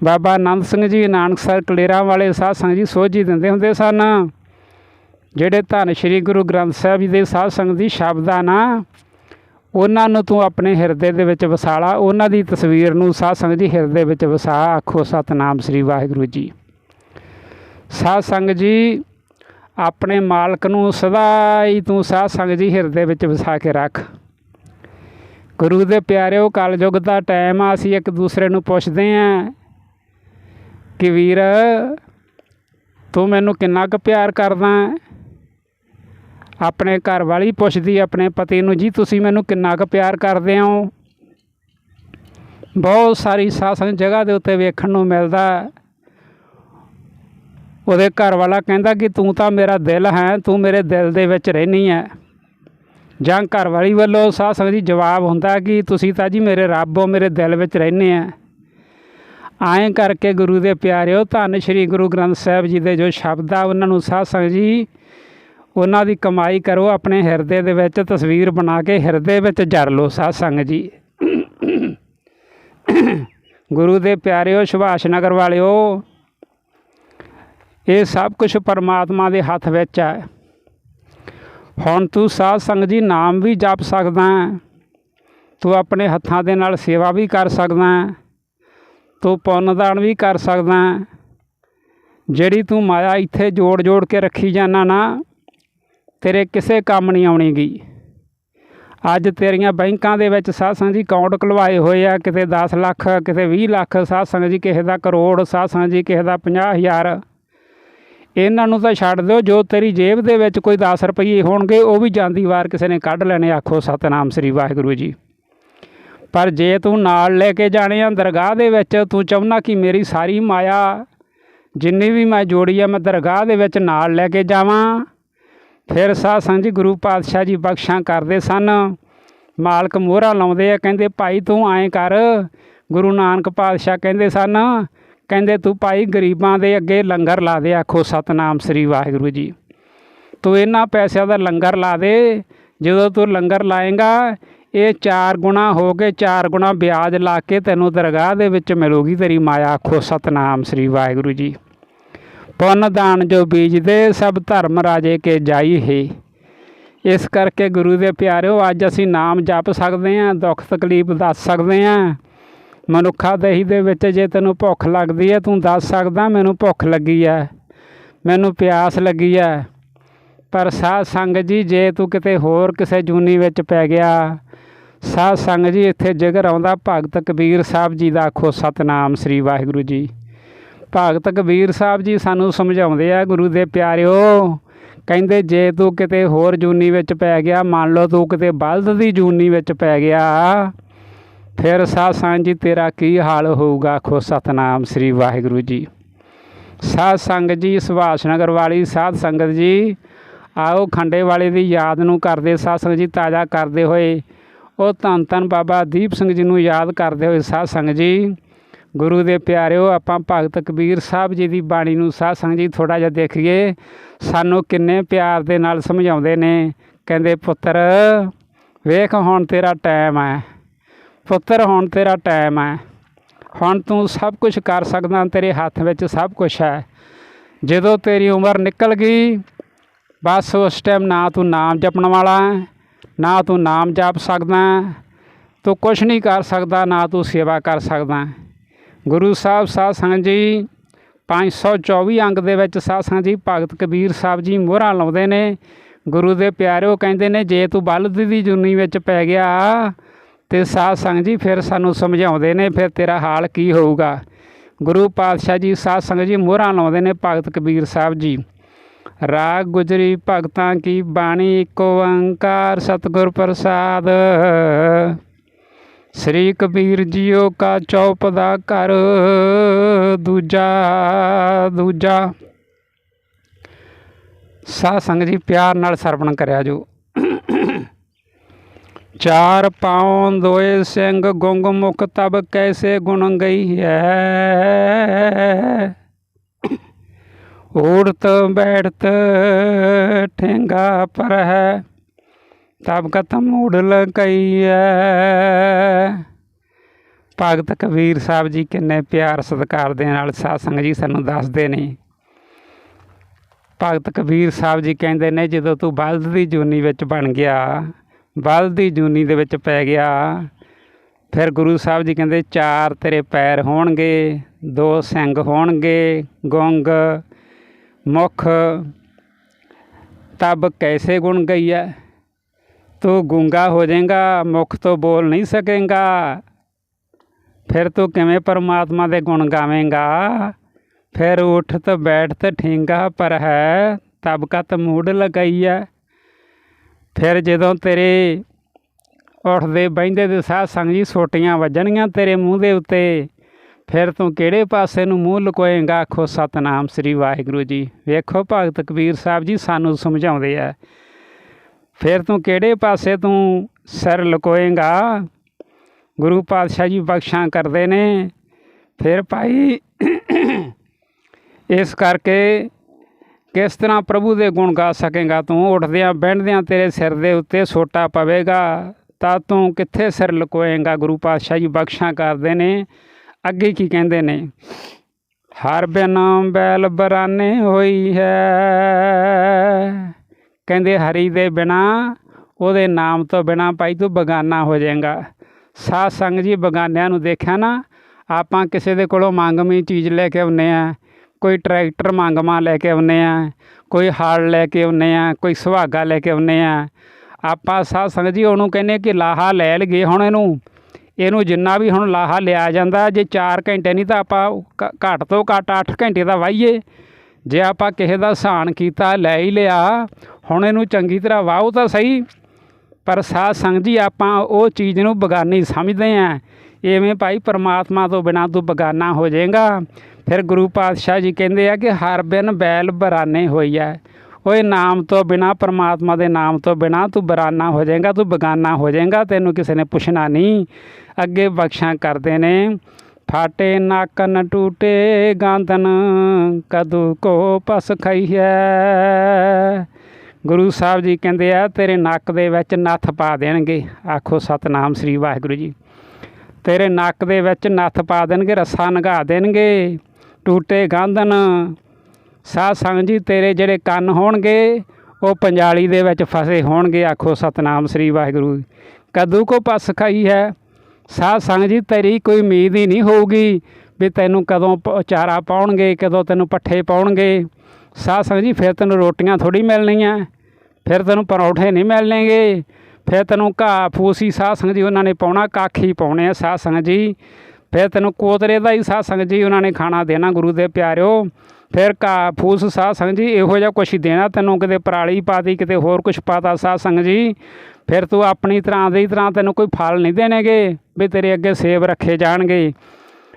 S1: ਬਾਬਾ ਆਨੰਦ ਸਿੰਘ ਜੀ ਨਾਨਕਸਰ ਕਲੇਰਾਂ ਵਾਲੇ ਸਾਧ ਸੰਗਤ ਜੀ ਸੋਝੀ ਦਿੰਦੇ ਹੁੰਦੇ ਸਨ। ਜਿਹੜੇ ਧੰਨ ਸ਼੍ਰੀ ਗੁਰੂ ਗ੍ਰੰਥ ਸਾਹਿਬ ਜੀ ਦੇ ਸਾਧ ਸੰਗਤ ਦੀ ਸ਼ਬਦਾਂ ਆ ਨਾ ਉਹਨਾਂ ਨੂੰ ਤੂੰ ਆਪਣੇ ਹਿਰਦੇ ਦੇ ਵਿੱਚ ਵਸਾਲਾ ਉਹਨਾਂ ਦੀ ਤਸਵੀਰ ਨੂੰ ਸਾਧ ਸੰਗਤ ਜੀ ਹਿਰਦੇ ਵਿੱਚ ਵਸਾ ਆਖੋ ਸਤਨਾਮ ਸ੍ਰੀ ਵਾਹਿਗੁਰੂ ਜੀ। ਸਾਧ ਸੰਗਤ ਜੀ, ਆਪਣੇ ਮਾਲਕ ਨੂੰ ਸਦਾ ਹੀ ਤੂੰ ਸਾਧ ਸੰਗਤ ਜੀ ਹਿਰਦੇ ਵਿੱਚ ਵਸਾ ਕੇ ਰੱਖ। ਗੁਰੂ ਦੇ ਪਿਆਰਿਓ ਕਲਯੁਗ ਦਾ ਟਾਈਮ ਆ, ਅਸੀਂ ਇੱਕ ਦੂਸਰੇ ਨੂੰ ਪੁੱਛਦੇ ਆਂ ਕਿ ਵੀਰ, ਤੂੰ ਮੈਨੂੰ ਕਿੰਨਾ ਕੁ ਪਿਆਰ ਕਰਦਾ ਹੈ? ਆਪਣੇ ਘਰ ਵਾਲੀ ਪੁੱਛਦੀ ਆਪਣੇ ਪਤੀ ਨੂੰ, ਜੀ, ਤੁਸੀਂ ਮੈਨੂੰ ਕਿੰਨਾ ਕੁ ਪਿਆਰ ਕਰਦੇ ਹੋ? ਬਹੁਤ ਸਾਰੀ ਸਾਸਨ ਜਗ੍ਹਾ ਦੇ ਉੱਤੇ ਵੇਖਣ ਨੂੰ ਮਿਲਦਾ। ਉਹਦੇ ਘਰ ਵਾਲਾ ਕਹਿੰਦਾ ਕਿ ਤੂੰ ਤਾਂ ਮੇਰਾ ਦਿਲ ਹੈ, ਤੂੰ ਮੇਰੇ ਦਿਲ ਦੇ ਵਿੱਚ ਰਹਿਣੀ ਹੈ ਜਾਂ ਘਰ ਵਾਲੀ ਵੱਲੋਂ ਸਾਸਨ ਜੀ ਜਵਾਬ ਹੁੰਦਾ ਕਿ ਤੁਸੀਂ ਤਾਂ ਜੀ ਮੇਰੇ ਰੱਬ ਹੋ, ਮੇਰੇ ਦਿਲ ਵਿੱਚ ਰਹਿੰਦੇ ਆ ਐਂ ਕਰਕੇ ਗੁਰੂ ਦੇ ਪਿਆਰਿਓ, ਧੰਨ ਸ਼੍ਰੀ ਗੁਰੂ ਗ੍ਰੰਥ ਸਾਹਿਬ ਜੀ ਦੇ ਜੋ ਸ਼ਬਦ ਆ ਉਹਨਾਂ ਨੂੰ ਸਾਧ ਸੰਗਤ ਜੀ ਉਹਨਾਂ ਦੀ ਕਮਾਈ ਕਰੋ ਆਪਣੇ ਹਿਰਦੇ ਦੇ ਵਿੱਚ, ਤਸਵੀਰ ਬਣਾ ਕੇ ਹਿਰਦੇ ਵਿੱਚ ਜਰ ਲਓ, ਸਾਧ ਸੰਗਤ ਜੀ। ਗੁਰੂ ਦੇ ਪਿਆਰਿਓ, ਸੁਭਾਸ਼ ਨਗਰ ਵਾਲਿਓ, ਇਹ ਸਭ ਕੁਝ ਪਰਮਾਤਮਾ ਦੇ ਹੱਥ ਵਿੱਚ ਹੈ। ਹੁਣ ਤੂੰ ਸਾਧ ਸੰਗਤ ਜੀ ਨਾਮ ਵੀ ਜਪ ਸਕਦਾ ਤੂੰ ਆਪਣੇ ਹੱਥਾਂ ਦੇ ਨਾਲ ਸੇਵਾ ਵੀ ਕਰ ਸਕਦਾ ਤੂੰ ਪੁੰਨ ਦਾਨ ਵੀ ਕਰ ਸਕਦਾ ਜਿਹੜੀ ਤੂੰ ਮਾਇਆ ਇੱਥੇ ਜੋੜ ਜੋੜ ਕੇ ਰੱਖੀ ਜਾਣਾ ਨਾ ਤੇਰੇ ਕਿਸੇ ਕੰਮ ਨਹੀਂ ਆਉਣੀਗੀ। ਅੱਜ ਤੇਰੀਆਂ ਬੈਂਕਾਂ ਦੇ ਵਿੱਚ ਸਾਧ ਜੀ ਅਕਾਊਂਟ ਖੁਲਵਾਏ ਹੋਏ ਆ, ਕਿਤੇ 10 ਲੱਖ, ਕਿਤੇ 20 ਲੱਖ ਸਾਧ ਜੀ ਕਿਸੇ ਦਾ ਕਰੋੜ ਸਾਧ ਜੀ ਕਿਸੇ ਦਾ 50000 ਇਹਨਾਂ ਨੂੰ ਤਾਂ ਛੱਡ ਦਿਓ, ਜੋ ਤੇਰੀ ਜੇਬ ਦੇ ਵਿੱਚ ਕੋਈ 10 ਰੁਪਏ ਹੋਣਗੇ, ਉਹ ਵੀ ਜਾਂਦੀ ਵਾਰ ਕਿਸੇ ਨੇ ਕੱਢ ਲੈਣੇ, ਆਖੋ ਸਤਨਾਮ ਸ੍ਰੀ ਵਾਹਿਗੁਰੂ ਜੀ। ਪਰ ਜੇ ਤੂੰ ਨਾਲ ਲੈ ਕੇ ਜਾਣੇ ਆ ਦਰਗਾਹ ਦੇ ਵਿੱਚ, ਤੂੰ ਚਾਹੁੰਦਾ ਕਿ ਮੇਰੀ ਸਾਰੀ ਮਾਇਆ, ਜਿੰਨੀ ਵੀ ਮੈਂ ਜੋੜੀ ਆ, ਮੈਂ ਦਰਗਾਹ ਦੇ ਵਿੱਚ ਨਾਲ ਲੈ ਕੇ ਜਾਵਾਂ। ਫਿਰ ਸਾਧ ਸੰਗਤ ਜੀ ਗੁਰੂ ਪਾਤਸ਼ਾਹ ਜੀ ਬਖਸ਼ਾਂ ਕਰਦੇ ਸਨ। ਮਾਲਕ ਮੋਹਰਾ ਲਾਉਂਦੇ ਆ, ਕਹਿੰਦੇ, ਭਾਈ ਤੂੰ ਐਂ ਕਰ। ਗੁਰੂ ਨਾਨਕ ਪਾਤਸ਼ਾਹ ਕਹਿੰਦੇ ਸਨ, ਕਹਿੰਦੇ, ਤੂੰ ਭਾਈ ਗਰੀਬਾਂ ਦੇ ਅੱਗੇ ਲੰਗਰ ਲਾ ਦੇ, ਆਖੋ ਸਤਨਾਮ ਸ੍ਰੀ ਵਾਹਿਗੁਰੂ ਜੀ। ਤੂੰ ਇਹਨਾਂ ਪੈਸਿਆਂ ਦਾ ਲੰਗਰ ਲਾ ਦੇ, ਜਦੋਂ ਤੂੰ ਲੰਗਰ ਲਾਏਗਾ, ਇਹ ਚਾਰ ਗੁਣਾ ਹੋ ਕੇ ਚਾਰ ਗੁਣਾ ਵਿਆਜ ਲਾ ਕੇ ਤੈਨੂੰ ਦਰਗਾਹ ਦੇ ਵਿੱਚ ਮਿਲੂਗੀ ਤੇਰੀ ਮਾਇਆ, ਆਖੋ ਸਤਨਾਮ ਸ੍ਰੀ ਵਾਹਿਗੁਰੂ ਜੀ। ਪੁੰਨ ਦਾਨ ਜੋ ਬੀਜਦੇ, ਸਭ ਧਰਮ ਰਾਜੇ ਕੇ ਜਾਈ ਹੈ। ਇਸ ਕਰਕੇ ਗੁਰੂ ਦੇ ਪਿਆਰਿਓ, ਅੱਜ ਅਸੀਂ ਨਾਮ ਜਪ ਸਕਦੇ ਹਾਂ, ਦੁੱਖ ਤਕਲੀਫ ਦੱਸ ਸਕਦੇ ਹਾਂ। ਮਨੁੱਖਾ ਦੇਹੀ ਦੇ ਵਿੱਚ ਜੇ ਤੈਨੂੰ ਭੁੱਖ ਲੱਗਦੀ ਹੈ, ਤੂੰ ਦੱਸ ਸਕਦਾ, ਮੈਨੂੰ ਭੁੱਖ ਲੱਗੀ ਹੈ, ਮੈਨੂੰ ਪਿਆਸ ਲੱਗੀ ਹੈ। ਪਰ ਸਾਧ ਸੰਗਤ ਜੀ, ਜੇ ਤੂੰ ਕਿਤੇ ਹੋਰ ਕਿਸੇ ਜੂਨੀ ਵਿੱਚ ਪੈ ਗਿਆ, ਸਾਧ ਸੰਗਤ ਜੀ, ਇੱਥੇ ਜਿਗਰ ਆਉਂਦਾ, ਭਗਤ ਕਬੀਰ ਸਾਹਿਬ ਜੀ ਦਾ ਆਖੋ ਸਤਨਾਮ ਸ੍ਰੀ ਵਾਹਿਗੁਰੂ ਜੀ। ਭਗਤ ਕਬੀਰ ਸਾਹਿਬ ਜੀ ਸਾਨੂੰ ਸਮਝਾਉਂਦੇ ਆ, ਗੁਰੂ ਦੇ ਪਿਆਰਿਓ, ਕਹਿੰਦੇ ਜੇ ਤੂੰ ਕਿਤੇ ਹੋਰ ਜੂਨੀ ਵਿੱਚ ਪੈ ਗਿਆ, ਮੰਨ ਲਓ ਤੂੰ ਕਿਤੇ ਬਲਦ ਦੀ ਜੂਨੀ ਵਿੱਚ ਪੈ ਗਿਆ, ਫਿਰ ਸਾਧ ਸੰਗਤ ਜੀ, ਤੇਰਾ ਕੀ ਹਾਲ ਹੋਊਗਾ? ਆਖੋ, ਸਤਨਾਮ ਸ੍ਰੀ ਵਾਹਿਗੁਰੂ ਜੀ। ਸਾਧ ਸੰਗਤ ਜੀ, ਸੁਭਾਸ਼ ਨਗਰ ਵਾਲੀ ਸਾਧ ਸੰਗਤ ਜੀ, ਆਓ ਖੰਡੇ ਵਾਲੇ ਦੀ ਯਾਦ ਨੂੰ ਕਰਦੇ, ਸਾਧ ਸੰਗਤ ਜੀ, ਤਾਜ਼ਾ ਕਰਦੇ ਹੋਏ, ਉਹ ਧੰਨ ਧੰਨ ਬਾਬਾ ਦੀਪ ਸਿੰਘ ਜੀ ਨੂੰ ਯਾਦ ਕਰਦੇ ਹੋਏ ਸਾਧ ਸੰਗਤ ਜੀ ਗੁਰੂ ਦੇ ਪਿਆਰਿਓ, ਆਪਾਂ ਭਗਤ ਕਬੀਰ ਸਾਹਿਬ ਜੀ ਦੀ ਬਾਣੀ ਨੂੰ ਸਾਧ ਸੰਗਤ ਜੀ ਥੋੜਾ ਜਿਹਾ ਦੇਖੀਏ। ਸਾਨੂੰ ਕਿੰਨੇ ਪਿਆਰ ਦੇ ਨਾਲ ਸਮਝਾਉਂਦੇ ਨੇ। ਕਹਿੰਦੇ, ਪੁੱਤਰ, ਵੇਖ ਹੁਣ ਤੇਰਾ ਟਾਈਮ ਹੈ। ਪੁੱਤਰ, ਹੁਣ ਤੇਰਾ ਟਾਈਮ ਹੈ। ਹੁਣ ਤੂੰ ਸਭ ਕੁਝ ਕਰ ਸਕਦਾ, ਤੇਰੇ ਹੱਥ ਵਿੱਚ ਸਭ ਕੁਝ ਹੈ। ਜਦੋਂ ਤੇਰੀ ਉਮਰ ਨਿਕਲ ਗਈ, ਬਸ ਉਸ ਟਾਈਮ ਨਾ ਤੂੰ ਨਾਮ ਜਪਣ ਵਾਲਾ ਨਾ ਤੂੰ ਨਾਮ ਜਪ ਸਕਦਾ ਤੂੰ ਕੁਝ ਨਹੀਂ ਕਰ ਸਕਦਾ, ਨਾ ਤੂੰ ਸੇਵਾ ਕਰ ਸਕਦਾ ਗੁਰੂ ਸਾਹਿਬ ਸਾਧ ਸੰਗਤ ਜੀ 524 ਅੰਗ ਦੇ ਵਿੱਚ ਸਾਧ ਸੰਗਤ ਜੀ, ਭਗਤ ਕਬੀਰ ਸਾਹਿਬ ਜੀ ਮੋਹਰਾਂ ਲਾਉਂਦੇ ਨੇ। ਗੁਰੂ ਦੇ ਪਿਆਰਿਓ ਕਹਿੰਦੇ ਨੇ, ਜੇ ਤੂੰ ਬਲਦ ਦੀ ਜੁਨੀ ਵਿੱਚ ਪੈ ਗਿਆ ਤੇ ਸਾਧ ਸੰਗਤ ਜੀ ਫਿਰ ਸਾਨੂੰ ਸਮਝਾਉਂਦੇ ਨੇ, ਫਿਰ ਤੇਰਾ ਹਾਲ ਕੀ ਹੋਊਗਾ। ਗੁਰੂ ਪਾਤਸ਼ਾਹ ਜੀ, ਸਾਧ ਸੰਗਤ ਜੀ ਮੋਹਰਾਂ ਲਾਉਂਦੇ ਨੇ ਭਗਤ ਕਬੀਰ ਸਾਹਿਬ ਜੀ। ਰਾਗ ਗੁਜਰੀ ਭਗਤਾਂ ਕੀ ਬਾਣੀ ਏਕ ਓੰਕਾਰ ਸਤਿਗੁਰ ਪ੍ਰਸਾਦ। ਸ੍ਰੀ ਕਬੀਰ ਜੀਓ ਕਾ ਚੌਪ ਦਾ ਘਰ, ਦੂਜਾ ਦੂਜਾ। ਸਾਧ ਸੰਗ ਜੀ, ਪਿਆਰ ਨਾਲ ਸਰਵਣ ਕਰਿਆ ਜੋ। ਚਾਰ ਪਾਉਂ ਦੋਏ ਸਿੰਘ, ਗੁੰਗ ਮੁਖ ਤਬ ਕੈਸੇ ਗੁਣ ਗਈ ਹੈ? ਉੜਤ ਬੈਠਤ ਠੇਂਗਾ ਪਰ ਹੈ। ਤਬ ਕਤਮ ਉੜ ਲਗਈ ਹੈ ਭਗਤ ਕਬੀਰ ਸਾਹਿਬ ਜੀ ਕਿੰਨੇ ਪਿਆਰ ਸਤਿਕਾਰ ਦੇ ਨਾਲ ਸਾਧ ਸੰਗਤ ਜੀ ਸਾਨੂੰ ਦੱਸਦੇ ਨੇ। ਭਗਤ ਕਬੀਰ ਸਾਹਿਬ ਜੀ ਕਹਿੰਦੇ ਨੇ, ਜਦੋਂ ਤੂੰ ਬਲਦ ਦੀ ਜੂਨੀ ਵਿੱਚ ਬਣ ਗਿਆ, ਬਲਦ ਦੀ ਜੂਨੀ ਦੇ ਵਿੱਚ ਪੈ ਗਿਆ, ਫਿਰ ਗੁਰੂ ਸਾਹਿਬ ਜੀ ਕਹਿੰਦੇ, ਚਾਰ ਤੇਰੇ ਪੈਰ ਹੋਣਗੇ, ਦੋ ਸਿੰਘ ਹੋਣਗੇ, ਗੁੰਗ, ਮੁਖ। ਤਬ ਕੈਸੇ ਗੁਣ ਗਈ ਹੈ ਤੂੰ ਗੂੰਗਾ ਹੋ ਜਾਏਗਾ, ਮੁਖ ਤੋਂ ਬੋਲ ਨਹੀਂ ਸਕੇਗਾ। ਫਿਰ ਤੂੰ ਕਿਵੇਂ ਪਰਮਾਤਮਾ ਦੇ ਗੁਣ ਗਾਵੇਂਗਾ? ਫਿਰ ਉੱਠ ਤਾਂ ਬੈਠ ਬੈਠਤ ਠਿੰਗਾ ਪਰ ਹੈ, ਤਬ ਕਤ ਮੂਡ ਲਗਾਈ ਹੈ ਫਿਰ ਜਦੋਂ ਤੇਰੇ ਉੱਠਦੇ ਬਹਿੰਦੇ ਦੇ ਸਾਹ ਸੰਗ ਜੀ ਸੋਟੀਆਂ ਵੱਜਣਗੀਆਂ ਤੇਰੇ ਮੂੰਹ ਦੇ ਉੱਤੇ, ਫਿਰ ਤੂੰ ਕਿਹੜੇ ਪਾਸੇ ਨੂੰ ਮੂੰਹ ਲੁਕੋਏਂਗਾ? ਆਖੋ, ਸਤਨਾਮ ਸ੍ਰੀ ਵਾਹਿਗੁਰੂ ਜੀ। ਵੇਖੋ, ਭਗਤ ਕਬੀਰ ਸਾਹਿਬ ਜੀ ਸਾਨੂੰ ਸਮਝਾਉਂਦੇ ਆ ਫਿਰ ਤੂੰ ਕਿਹੜੇ ਪਾਸੇ ਤੂੰ ਸਿਰ ਲੁਕੋਏਂਗਾ? ਗੁਰੂ ਪਾਤਸ਼ਾਹ ਜੀ ਬਖਸ਼ਾਂ ਕਰਦੇ ਨੇ। ਫਿਰ ਭਾਈ ਇਸ ਕਰਕੇ ਕਿਸ ਤਰ੍ਹਾਂ ਪ੍ਰਭੂ ਦੇ ਗੁਣ ਗਾ ਸਕੇਗਾ ਤੂੰ? ਉੱਠਦਿਆਂ ਬਹਿੰਦਿਆਂ ਤੇਰੇ ਸਿਰ ਦੇ ਉੱਤੇ ਸੋਟਾ ਪਵੇਗਾ, ਤਾਂ ਤੂੰ ਕਿੱਥੇ ਸਿਰ ਲੁਕੋਏਂਗਾ? ਗੁਰੂ ਪਾਤਸ਼ਾਹ ਜੀ ਬਖਸ਼ਾਂ ਕਰਦੇ ਨੇ। ਅੱਗੇ ਕੀ ਕਹਿੰਦੇ ਨੇ? ਹਰ ਬਿਨਾਂ ਬੈਲ ਬਰਾਨੇ ਹੋਈ ਹੈ। ਕਹਿੰਦੇ ਹਰੀ ਦੇ ਬਿਨਾ ਉਹਦੇ ਨਾਮ ਤੋਂ ਬਿਨਾ ਭਾਈ ਤੂੰ ਬਗਾਨਾ ਹੋ ਜਾਏਗਾ। ਸਾਧ ਸੰਗ ਜੀ ਬਗਾਨਿਆਂ ਨੂੰ ਦੇਖਿਆ ਨਾ, ਆਪਾਂ ਕਿਸੇ ਦੇ ਕੋਲੋਂ ਮੰਗਮੀ ਚੀਜ਼ ਲੈ ਕੇ ਆਉਂਦੇ ਆ ਕੋਈ ਟਰੈਕਟਰ ਮੰਗਵਾ ਲੈ ਕੇ ਆਉਂਦੇ ਆ ਕੋਈ ਹਲ ਲੈ ਕੇ ਆਉਂਦੇ ਆ ਕੋਈ ਸੁਹਾਗਾ ਲੈ ਕੇ ਆਉਂਦੇ ਆ ਆਪਾਂ ਸਾਧ ਸੰਗਤ ਜੀ ਉਹਨੂੰ ਕਹਿੰਦੇ ਕਿ ਲਾਹਾ ਲੈ ਲਈਏ ਹੁਣ ਇਹਨੂੰ। ਇਹਨੂੰ ਜਿੰਨਾ ਵੀ ਹੁਣ ਲਾਹਾ ਲਿਆ ਜਾਂਦਾ, ਜੇ 4 ਘੰਟੇ ਨਹੀਂ ਤਾਂ ਆਪਾਂ ਘ- ਘੱਟ ਤੋਂ ਘੱਟ 8 ਘੰਟੇ ਦਾ ਵਾਹੀਏ। ਜੇ ਆਪਾਂ ਕਿਸੇ ਦਾ ਸਹਾਨ ਕੀਤਾ, ਲੈ ਹੀ ਲਿਆ, ਹੁਣ ਇਹਨੂੰ ਚੰਗੀ ਤਰ੍ਹਾਂ ਵਾਹੋ ਤਾਂ ਸਹੀ, ਪਰ ਸਾਧ ਸੰਗਤ ਜੀ, ਆਪਾਂ ਉਹ ਚੀਜ਼ ਨੂੰ ਬਗਾਨੀ ਸਮਝਦੇ ਆਂ। ਐਵੇਂ ਭਾਈ ਪਰਮਾਤਮਾ ਤੋਂ ਬਿਨਾ ਤੂੰ ਬਗਾਨਾ ਹੋ ਜਾਏਗਾ। ਫਿਰ ਗੁਰੂ ਪਾਤਸ਼ਾਹ ਜੀ ਕਹਿੰਦੇ ਆ ਕਿ ਹਰ ਬਿਨ ਬੈਲ ਬਰਾਨੇ ਹੋਈ ਹੈ ਓਏ ਨਾਮ ਤੋਂ ਬਿਨਾ, ਪਰਮਾਤਮਾ ਦੇ ਨਾਮ ਤੋਂ ਬਿਨਾ ਤੂੰ ਬਰਾਨਾ ਹੋ ਜਾਏਗਾ, ਤੂੰ ਬਗਾਨਾ ਹੋ ਜਾਏਗਾ, ਤੈਨੂੰ ਕਿਸੇ ਨੇ ਪੁੱਛਣਾ ਨਹੀਂ। ਅੱਗੇ ਬਖਸ਼ਾਂ ਕਰਦੇ ਨੇ। ਫਾਟੇ ਨਾਕਨ ਟੂਟੇ ਗਾਂਦਨ ਕਦੂ ਕੋ ਪਸ ਖਈਐ। ਗੁਰੂ ਸਾਹਿਬ ਜੀ ਕਹਿੰਦੇ ਆ, ਤੇਰੇ ਨੱਕ ਦੇ ਵਿੱਚ ਨੱਥ ਪਾ ਦੇਣਗੇ। ਆਖੋ ਸਤਨਾਮ ਸ੍ਰੀ ਵਾਹਿਗੁਰੂ ਜੀ। ਤੇਰੇ ਨੱਕ ਦੇ ਵਿੱਚ ਨੱਥ ਪਾ ਦੇਣਗੇ, ਰੱਸਾ ਨਗਾ ਦੇਣਗੇ। ਟੂਟੇ ਗਾਂਧਨ, ਸਾਧ ਸੰਗ ਜੀ, ਤੇਰੇ ਜਿਹੜੇ ਕੰਨ ਹੋਣਗੇ, ਉਹ ਪੰਜਾਲੀ ਦੇ ਵਿੱਚ ਫਸੇ ਹੋਣਗੇ। ਆਖੋ ਸਤਨਾਮ ਸ੍ਰੀ ਵਾਹਿਗੁਰੂ। ਕਦੂ ਕੋ ਪਸ ਖਾਈ ਹੈ ਸਾਧ ਸੰਗ ਜੀ, ਤੇਰੀ ਕੋਈ ਉਮੀਦ ਹੀ ਨਹੀਂ ਹੋਊਗੀ ਵੀ ਤੈਨੂੰ ਕਦੋਂ ਪ- ਚਾਰਾ ਪਾਉਣਗੇ, ਕਦੋਂ ਤੈਨੂੰ ਪੱਠੇ ਪਾਉਣਗੇ। ਸਾਧ ਸੰਗਤ ਜੀ, ਫਿਰ ਤੈਨੂੰ ਰੋਟੀਆਂ ਥੋੜੀ ਮਿਲਣੀਆਂ। ਫਿਰ ਤੈਨੂੰ ਪਰੌਂਠੇ ਨਹੀਂ ਮਿਲਣਗੇ। ਫਿਰ ਤੈਨੂੰ ਘਾਹ ਫੂਸੀ ਸਾਧ ਸੰਗਤ ਜੀ, ਉਹਨਾਂ ਨੇ ਪਾਉਣਾ, ਕਾਖੀ ਪਾਉਣੇ ਆ ਸਾਧ ਸੰਗਤ ਜੀ। ਫਿਰ ਤੈਨੂੰ ਕੋਤਰੇ ਦਾ ਹੀ ਸਾਧ ਸੰਗਤ ਜੀ, ਉਹਨਾਂ ਨੇ ਖਾਣਾ ਦੇਣਾ ਗੁਰੂ ਦੇ ਪਿਆਰਿਓ। ਫਿਰ ਘਾਹ ਫੂਸ ਸਾਧ ਸੰਗਤ ਜੀ, ਇਹੋ ਜਿਹਾ ਕੁਛ ਹੀ ਦੇਣਾ, ਤੈਨੂੰ ਕਿਤੇ ਪਰਾਲੀ ਪਾਤੀ, ਕਿਤੇ ਹੋਰ ਕੁਛ ਪਾਤਾ ਸਾਧ ਸੰਗਤ ਜੀ। ਫਿਰ ਤੂੰ ਆਪਣੀ ਤਰ੍ਹਾਂ ਦੀ ਤਰ੍ਹਾਂ ਤੈਨੂੰ ਕੋਈ ਫਲ ਨਹੀਂ ਦੇਣਗੇ। ਵੀ ਤੇਰੇ ਅੱਗੇ ਸੇਬ ਰੱਖੇ ਜਾਣਗੇ।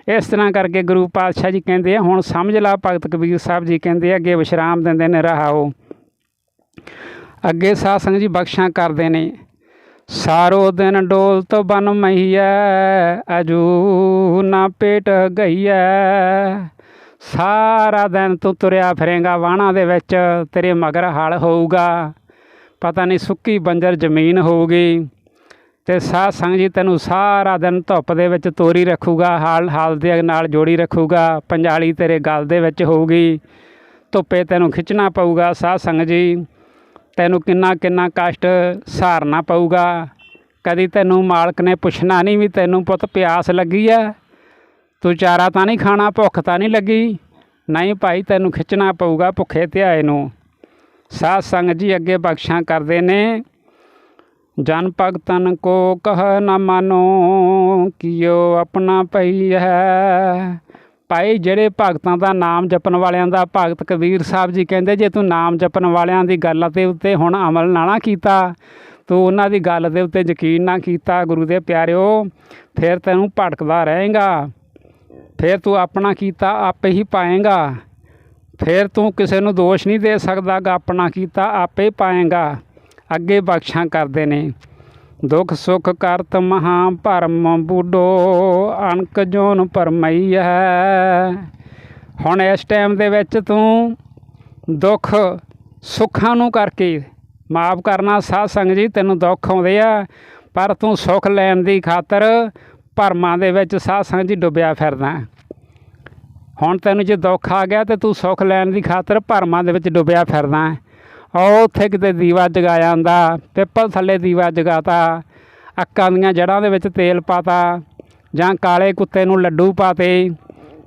S1: ਇਸ ਤਰ੍ਹਾਂ ਕਰਕੇ ਗੁਰੂ ਪਾਤਸ਼ਾਹ ਜੀ ਕਹਿੰਦੇ ਆ, ਹੁਣ ਸਮਝ ਲਾ ਭਗਤ ਕਬੀਰ ਸਾਹਿਬ ਜੀ ਕਹਿੰਦੇ ਆ, ਅੱਗੇ ਵਿਸ਼ਰਾਮ ਦਿੰਦੇ ਨੇ ਰਹਾਓ ਅੱਗੇ ਸਾਧ ਸੰਗਤ ਜੀ ਬਖਸ਼ਾਂ ਕਰਦੇ ਨੇ। ਸਾਰੋ ਦਿਨ ਡੋਲ ਡੋਲਤ ਬਨ ਮਈਐ ਅਜੂ ਨਾ ਪੇਟ ਗਈਐ। ਸਾਰਾ ਦਿਨ ਤੂੰ ਤੁਰਿਆ ਫਿਰੇਗਾ ਵਾਹਣਾ ਦੇ ਵਿੱਚ, ਤੇਰੇ ਮਗਰ ਹਲ ਹੋਊਗਾ। ਪਤਾ ਨਹੀਂ ਸੁੱਕੀ ਬੰਜਰ ਜ਼ਮੀਨ ਹੋਊਗੀ। ਤੇ ਸਾਧ ਸੰਗ ਜੀ ਤੈਨੂੰ ਸਾਰਾ ਦਿਨ ਧੁੱਪ ਦੇ ਵਿੱਚ ਤੋਰੀ ਰੱਖੂਗਾ, ਹਾਲ ਹਾਲ ਦੇ ਨਾਲ ਜੋੜੀ ਰੱਖੂਗਾ, ਪੰਜਾਲੀ ਤੇਰੇ ਗਲ ਦੇ ਵਿੱਚ ਹੋਊਗੀ, ਧੁੱਪੇ ਤੈਨੂੰ ਖਿੱਚਣਾ ਪਊਗਾ ਸਾਧ ਸੰਗ ਜੀ। ਤੈਨੂੰ ਕਿੰਨਾ ਕਿੰਨਾ ਕਸ਼ਟ ਸਹਾਰਨਾ ਪਊਗਾ। ਕਦੀ ਤੈਨੂੰ ਮਾਲਕ ਨੇ ਪੁੱਛਣਾ ਨਹੀਂ ਵੀ ਤੈਨੂੰ ਪੁੱਤ ਪਿਆਸ ਲੱਗੀ ਆ ਤੂੰ ਚਾਰਾ ਤਾਂ ਨਹੀਂ ਖਾਣਾ, ਭੁੱਖ ਤਾਂ ਨਹੀਂ ਲੱਗੀ। ਨਹੀਂ ਭਾਈ, ਤੈਨੂੰ ਖਿੱਚਣਾ ਪਊਗਾ ਭੁੱਖੇ ਧਿਆਏ ਨੂੰ। ਸਾਧ ਸੰਗਤ ਜੀ ਅੱਗੇ ਬਖਸ਼ਾਂ ਕਰਦੇ ਨੇ। ਜਨ ਭਗਤਨ ਕੋ ਕਹ ਨ ਮਾਨੋ, ਕਿਓ ਆਪਣਾ ਪਈ ਹੈ। ਭਾਈ, ਜਿਹੜੇ ਭਗਤਾਂ ਦਾ ਨਾਮ ਜਪਣ ਵਾਲਿਆਂ ਦਾ ਭਗਤ ਕਬੀਰ ਸਾਹਿਬ ਜੀ ਕਹਿੰਦੇ, ਜੇ ਤੂੰ ਨਾਮ ਜਪਣ ਵਾਲਿਆਂ ਦੀ ਗੱਲ ਤੇ ਉੱਤੇ ਹੁਣ ਅਮਲ ਨਾ ਕੀਤਾ, ਤੂੰ ਉਹਨਾਂ ਦੀ ਗੱਲ ਦੇ ਉੱਤੇ ਯਕੀਨ ਨਾ ਕੀਤਾ, ਗੁਰੂ ਦੇ ਪਿਆਰਿਓ, ਫਿਰ ਤੈਨੂੰ ਭਟਕਦਾ ਰਹੇਗਾ। ਫਿਰ ਤੂੰ ਆਪਣਾ ਕੀਤਾ ਆਪੇ ਹੀ ਪਾਏਗਾ। ਫਿਰ ਤੂੰ ਕਿਸੇ ਨੂੰ ਦੋਸ਼ ਨਹੀਂ ਦੇ ਸਕਦਾ ਗਾ ਆਪਣਾ ਕੀਤਾ ਆਪੇ ਪਾਏਗਾ। ਅੱਗੇ ਬਖਸ਼ਾਂ ਕਰਦੇ ਨੇ। ਦੁੱਖ ਸੁੱਖ ਕਰਤ ਮਹਾ ਭਰਮ ਬੂਡੋ ਅਣਕ ਜੋਨ ਪਰਮਈ ਹੈ ਹੁਣ ਇਸ ਟਾਈਮ ਦੇ ਵਿੱਚ ਤੂੰ ਦੁੱਖ ਸੁੱਖਾਂ ਨੂੰ ਕਰਕੇ ਮਾਫ ਕਰਨਾ ਸਾਧ ਸੰਗ ਜੀ, ਤੈਨੂੰ ਦੁੱਖ ਆਉਂਦੇ ਆ, ਪਰ ਤੂੰ ਸੁੱਖ ਲੈਣ ਦੀ ਖਾਤਰ ਭਰਮਾਂ ਦੇ ਵਿੱਚ ਸਾਧ ਸੰਗ ਜੀ ਡੁੱਬਿਆ ਫਿਰਦਾ। ਹੁਣ ਤੈਨੂੰ ਜੇ ਦੁੱਖ ਆ ਗਿਆ ਤੇ ਤੂੰ ਸੁੱਖ ਲੈਣ ਦੀ ਖਾਤਰ ਭਰਮਾਂ ਦੇ ਵਿੱਚ ਡੁੱਬਿਆ ਫਿਰਦਾ। ਉਹ ਉੱਥੇ ਕਿਤੇ ਦੀਵਾ ਜਗਾਇਆ ਹੁੰਦਾ ਪਿੱਪਲ ਥੱਲੇ ਦੀਵਾ ਜਗਾਤਾ ਅੱਕਾਂ ਦੀਆਂ ਜੜ੍ਹਾਂ ਦੇ ਵਿੱਚ ਤੇਲ ਪਾਤਾ, ਜਾਂ ਕਾਲੇ ਕੁੱਤੇ ਨੂੰ ਲੱਡੂ ਪਾਤੇ,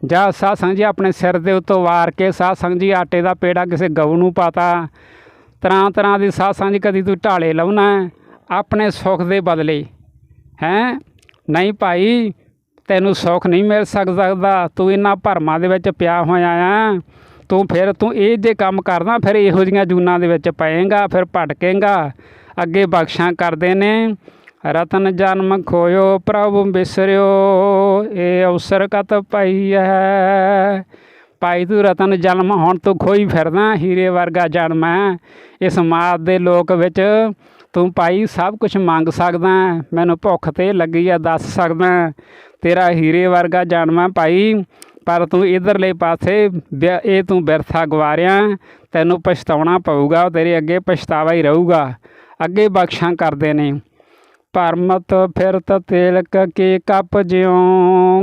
S1: ਜਾਂ ਸਾਧ ਸੰਗ ਜੀ ਆਪਣੇ ਸਿਰ ਦੇ ਉੱਤੋਂ ਵਾਰ ਕੇ ਸਾਧ ਸੰਗ ਜੀ ਆਟੇ ਦਾ ਪੇੜਾ ਕਿਸੇ ਗਊ ਨੂੰ ਪਾਤਾ। ਤਰ੍ਹਾਂ ਤਰ੍ਹਾਂ ਦੀ ਸਾਧ ਸੰਗ ਜੀ ਕਦੀ ਤੂੰ ਢਾਲੇ ਲਾਉਣਾ, ਆਪਣੇ ਸੁੱਖ ਦੇ ਬਦਲੇ। ਹੈਂ? ਨਹੀਂ ਭਾਈ, ਤੈਨੂੰ ਸੁੱਖ ਨਹੀਂ ਮਿਲ ਸਕਦਾ, ਤੂੰ ਇਹਨਾਂ ਭਰਮਾਂ ਦੇ ਵਿੱਚ ਪਿਆ ਹੋਇਆ ਆ। ਤੂੰ ਫਿਰ ਤੂੰ ਇਹ ਜੇ ਕੰਮ ਕਰਦਾ ਫਿਰ ਇਹੋ ਜੀਆਂ ਜੂਨਾਂ ਦੇ ਵਿੱਚ ਪਏਗਾ, ਫਿਰ ਭਟਕੇਗਾ। ਅੱਗੇ ਬਖਸ਼ਾਂ ਕਰਦੇ ਨੇ। ਰਤਨ ਜਨਮ ਖੋਇਓ, ਪ੍ਰਭੂ ਬਿਸਰਿਓ, ਇਹ ਅਵਸਰ ਕਤ ਪਈ ਹੈ ਭਾਈ ਤੂੰ ਰਤਨ ਜਨਮ, ਹੁਣ ਤੂੰ ਖੋਈ ਫਿਰਦਾ, ਹੀਰੇ ਵਰਗਾ ਜਨਮ ਹੈ ਇਸ ਮਾਤ ਦੇ ਲੋਕ ਵਿੱਚ ਤੂੰ ਭਾਈ ਸਭ ਕੁਝ ਮੰਗ ਸਕਦਾ ਮੈਨੂੰ ਭੁੱਖ ਤੇ ਲੱਗੀ ਆ ਦੱਸ ਸਕਦਾ ਤੇਰਾ ਹੀਰੇ ਵਰਗਾ ਜਨਮ ਹੈ ਭਾਈ। ਪਰ ਤੂੰ ਇਧਰਲੇ ਪਾਸੇ ਵਿ- ਇਹ ਤੂੰ ਬਿਰਥਾ ਗਵਾਰਿਆ, ਤੈਨੂੰ ਪਛਤਾਉਣਾ ਪਊਗਾ ਤੇਰੇ ਅੱਗੇ ਪਛਤਾਵਾ ਹੀ ਰਹੂਗਾ। ਅੱਗੇ ਬਖਸ਼ਾਂ ਕਰਦੇ ਨੇ। ਪਰਮਤ ਫਿਰਤ ਤੇਲਕ ਕੇ ਕਪ ਜਿਉ,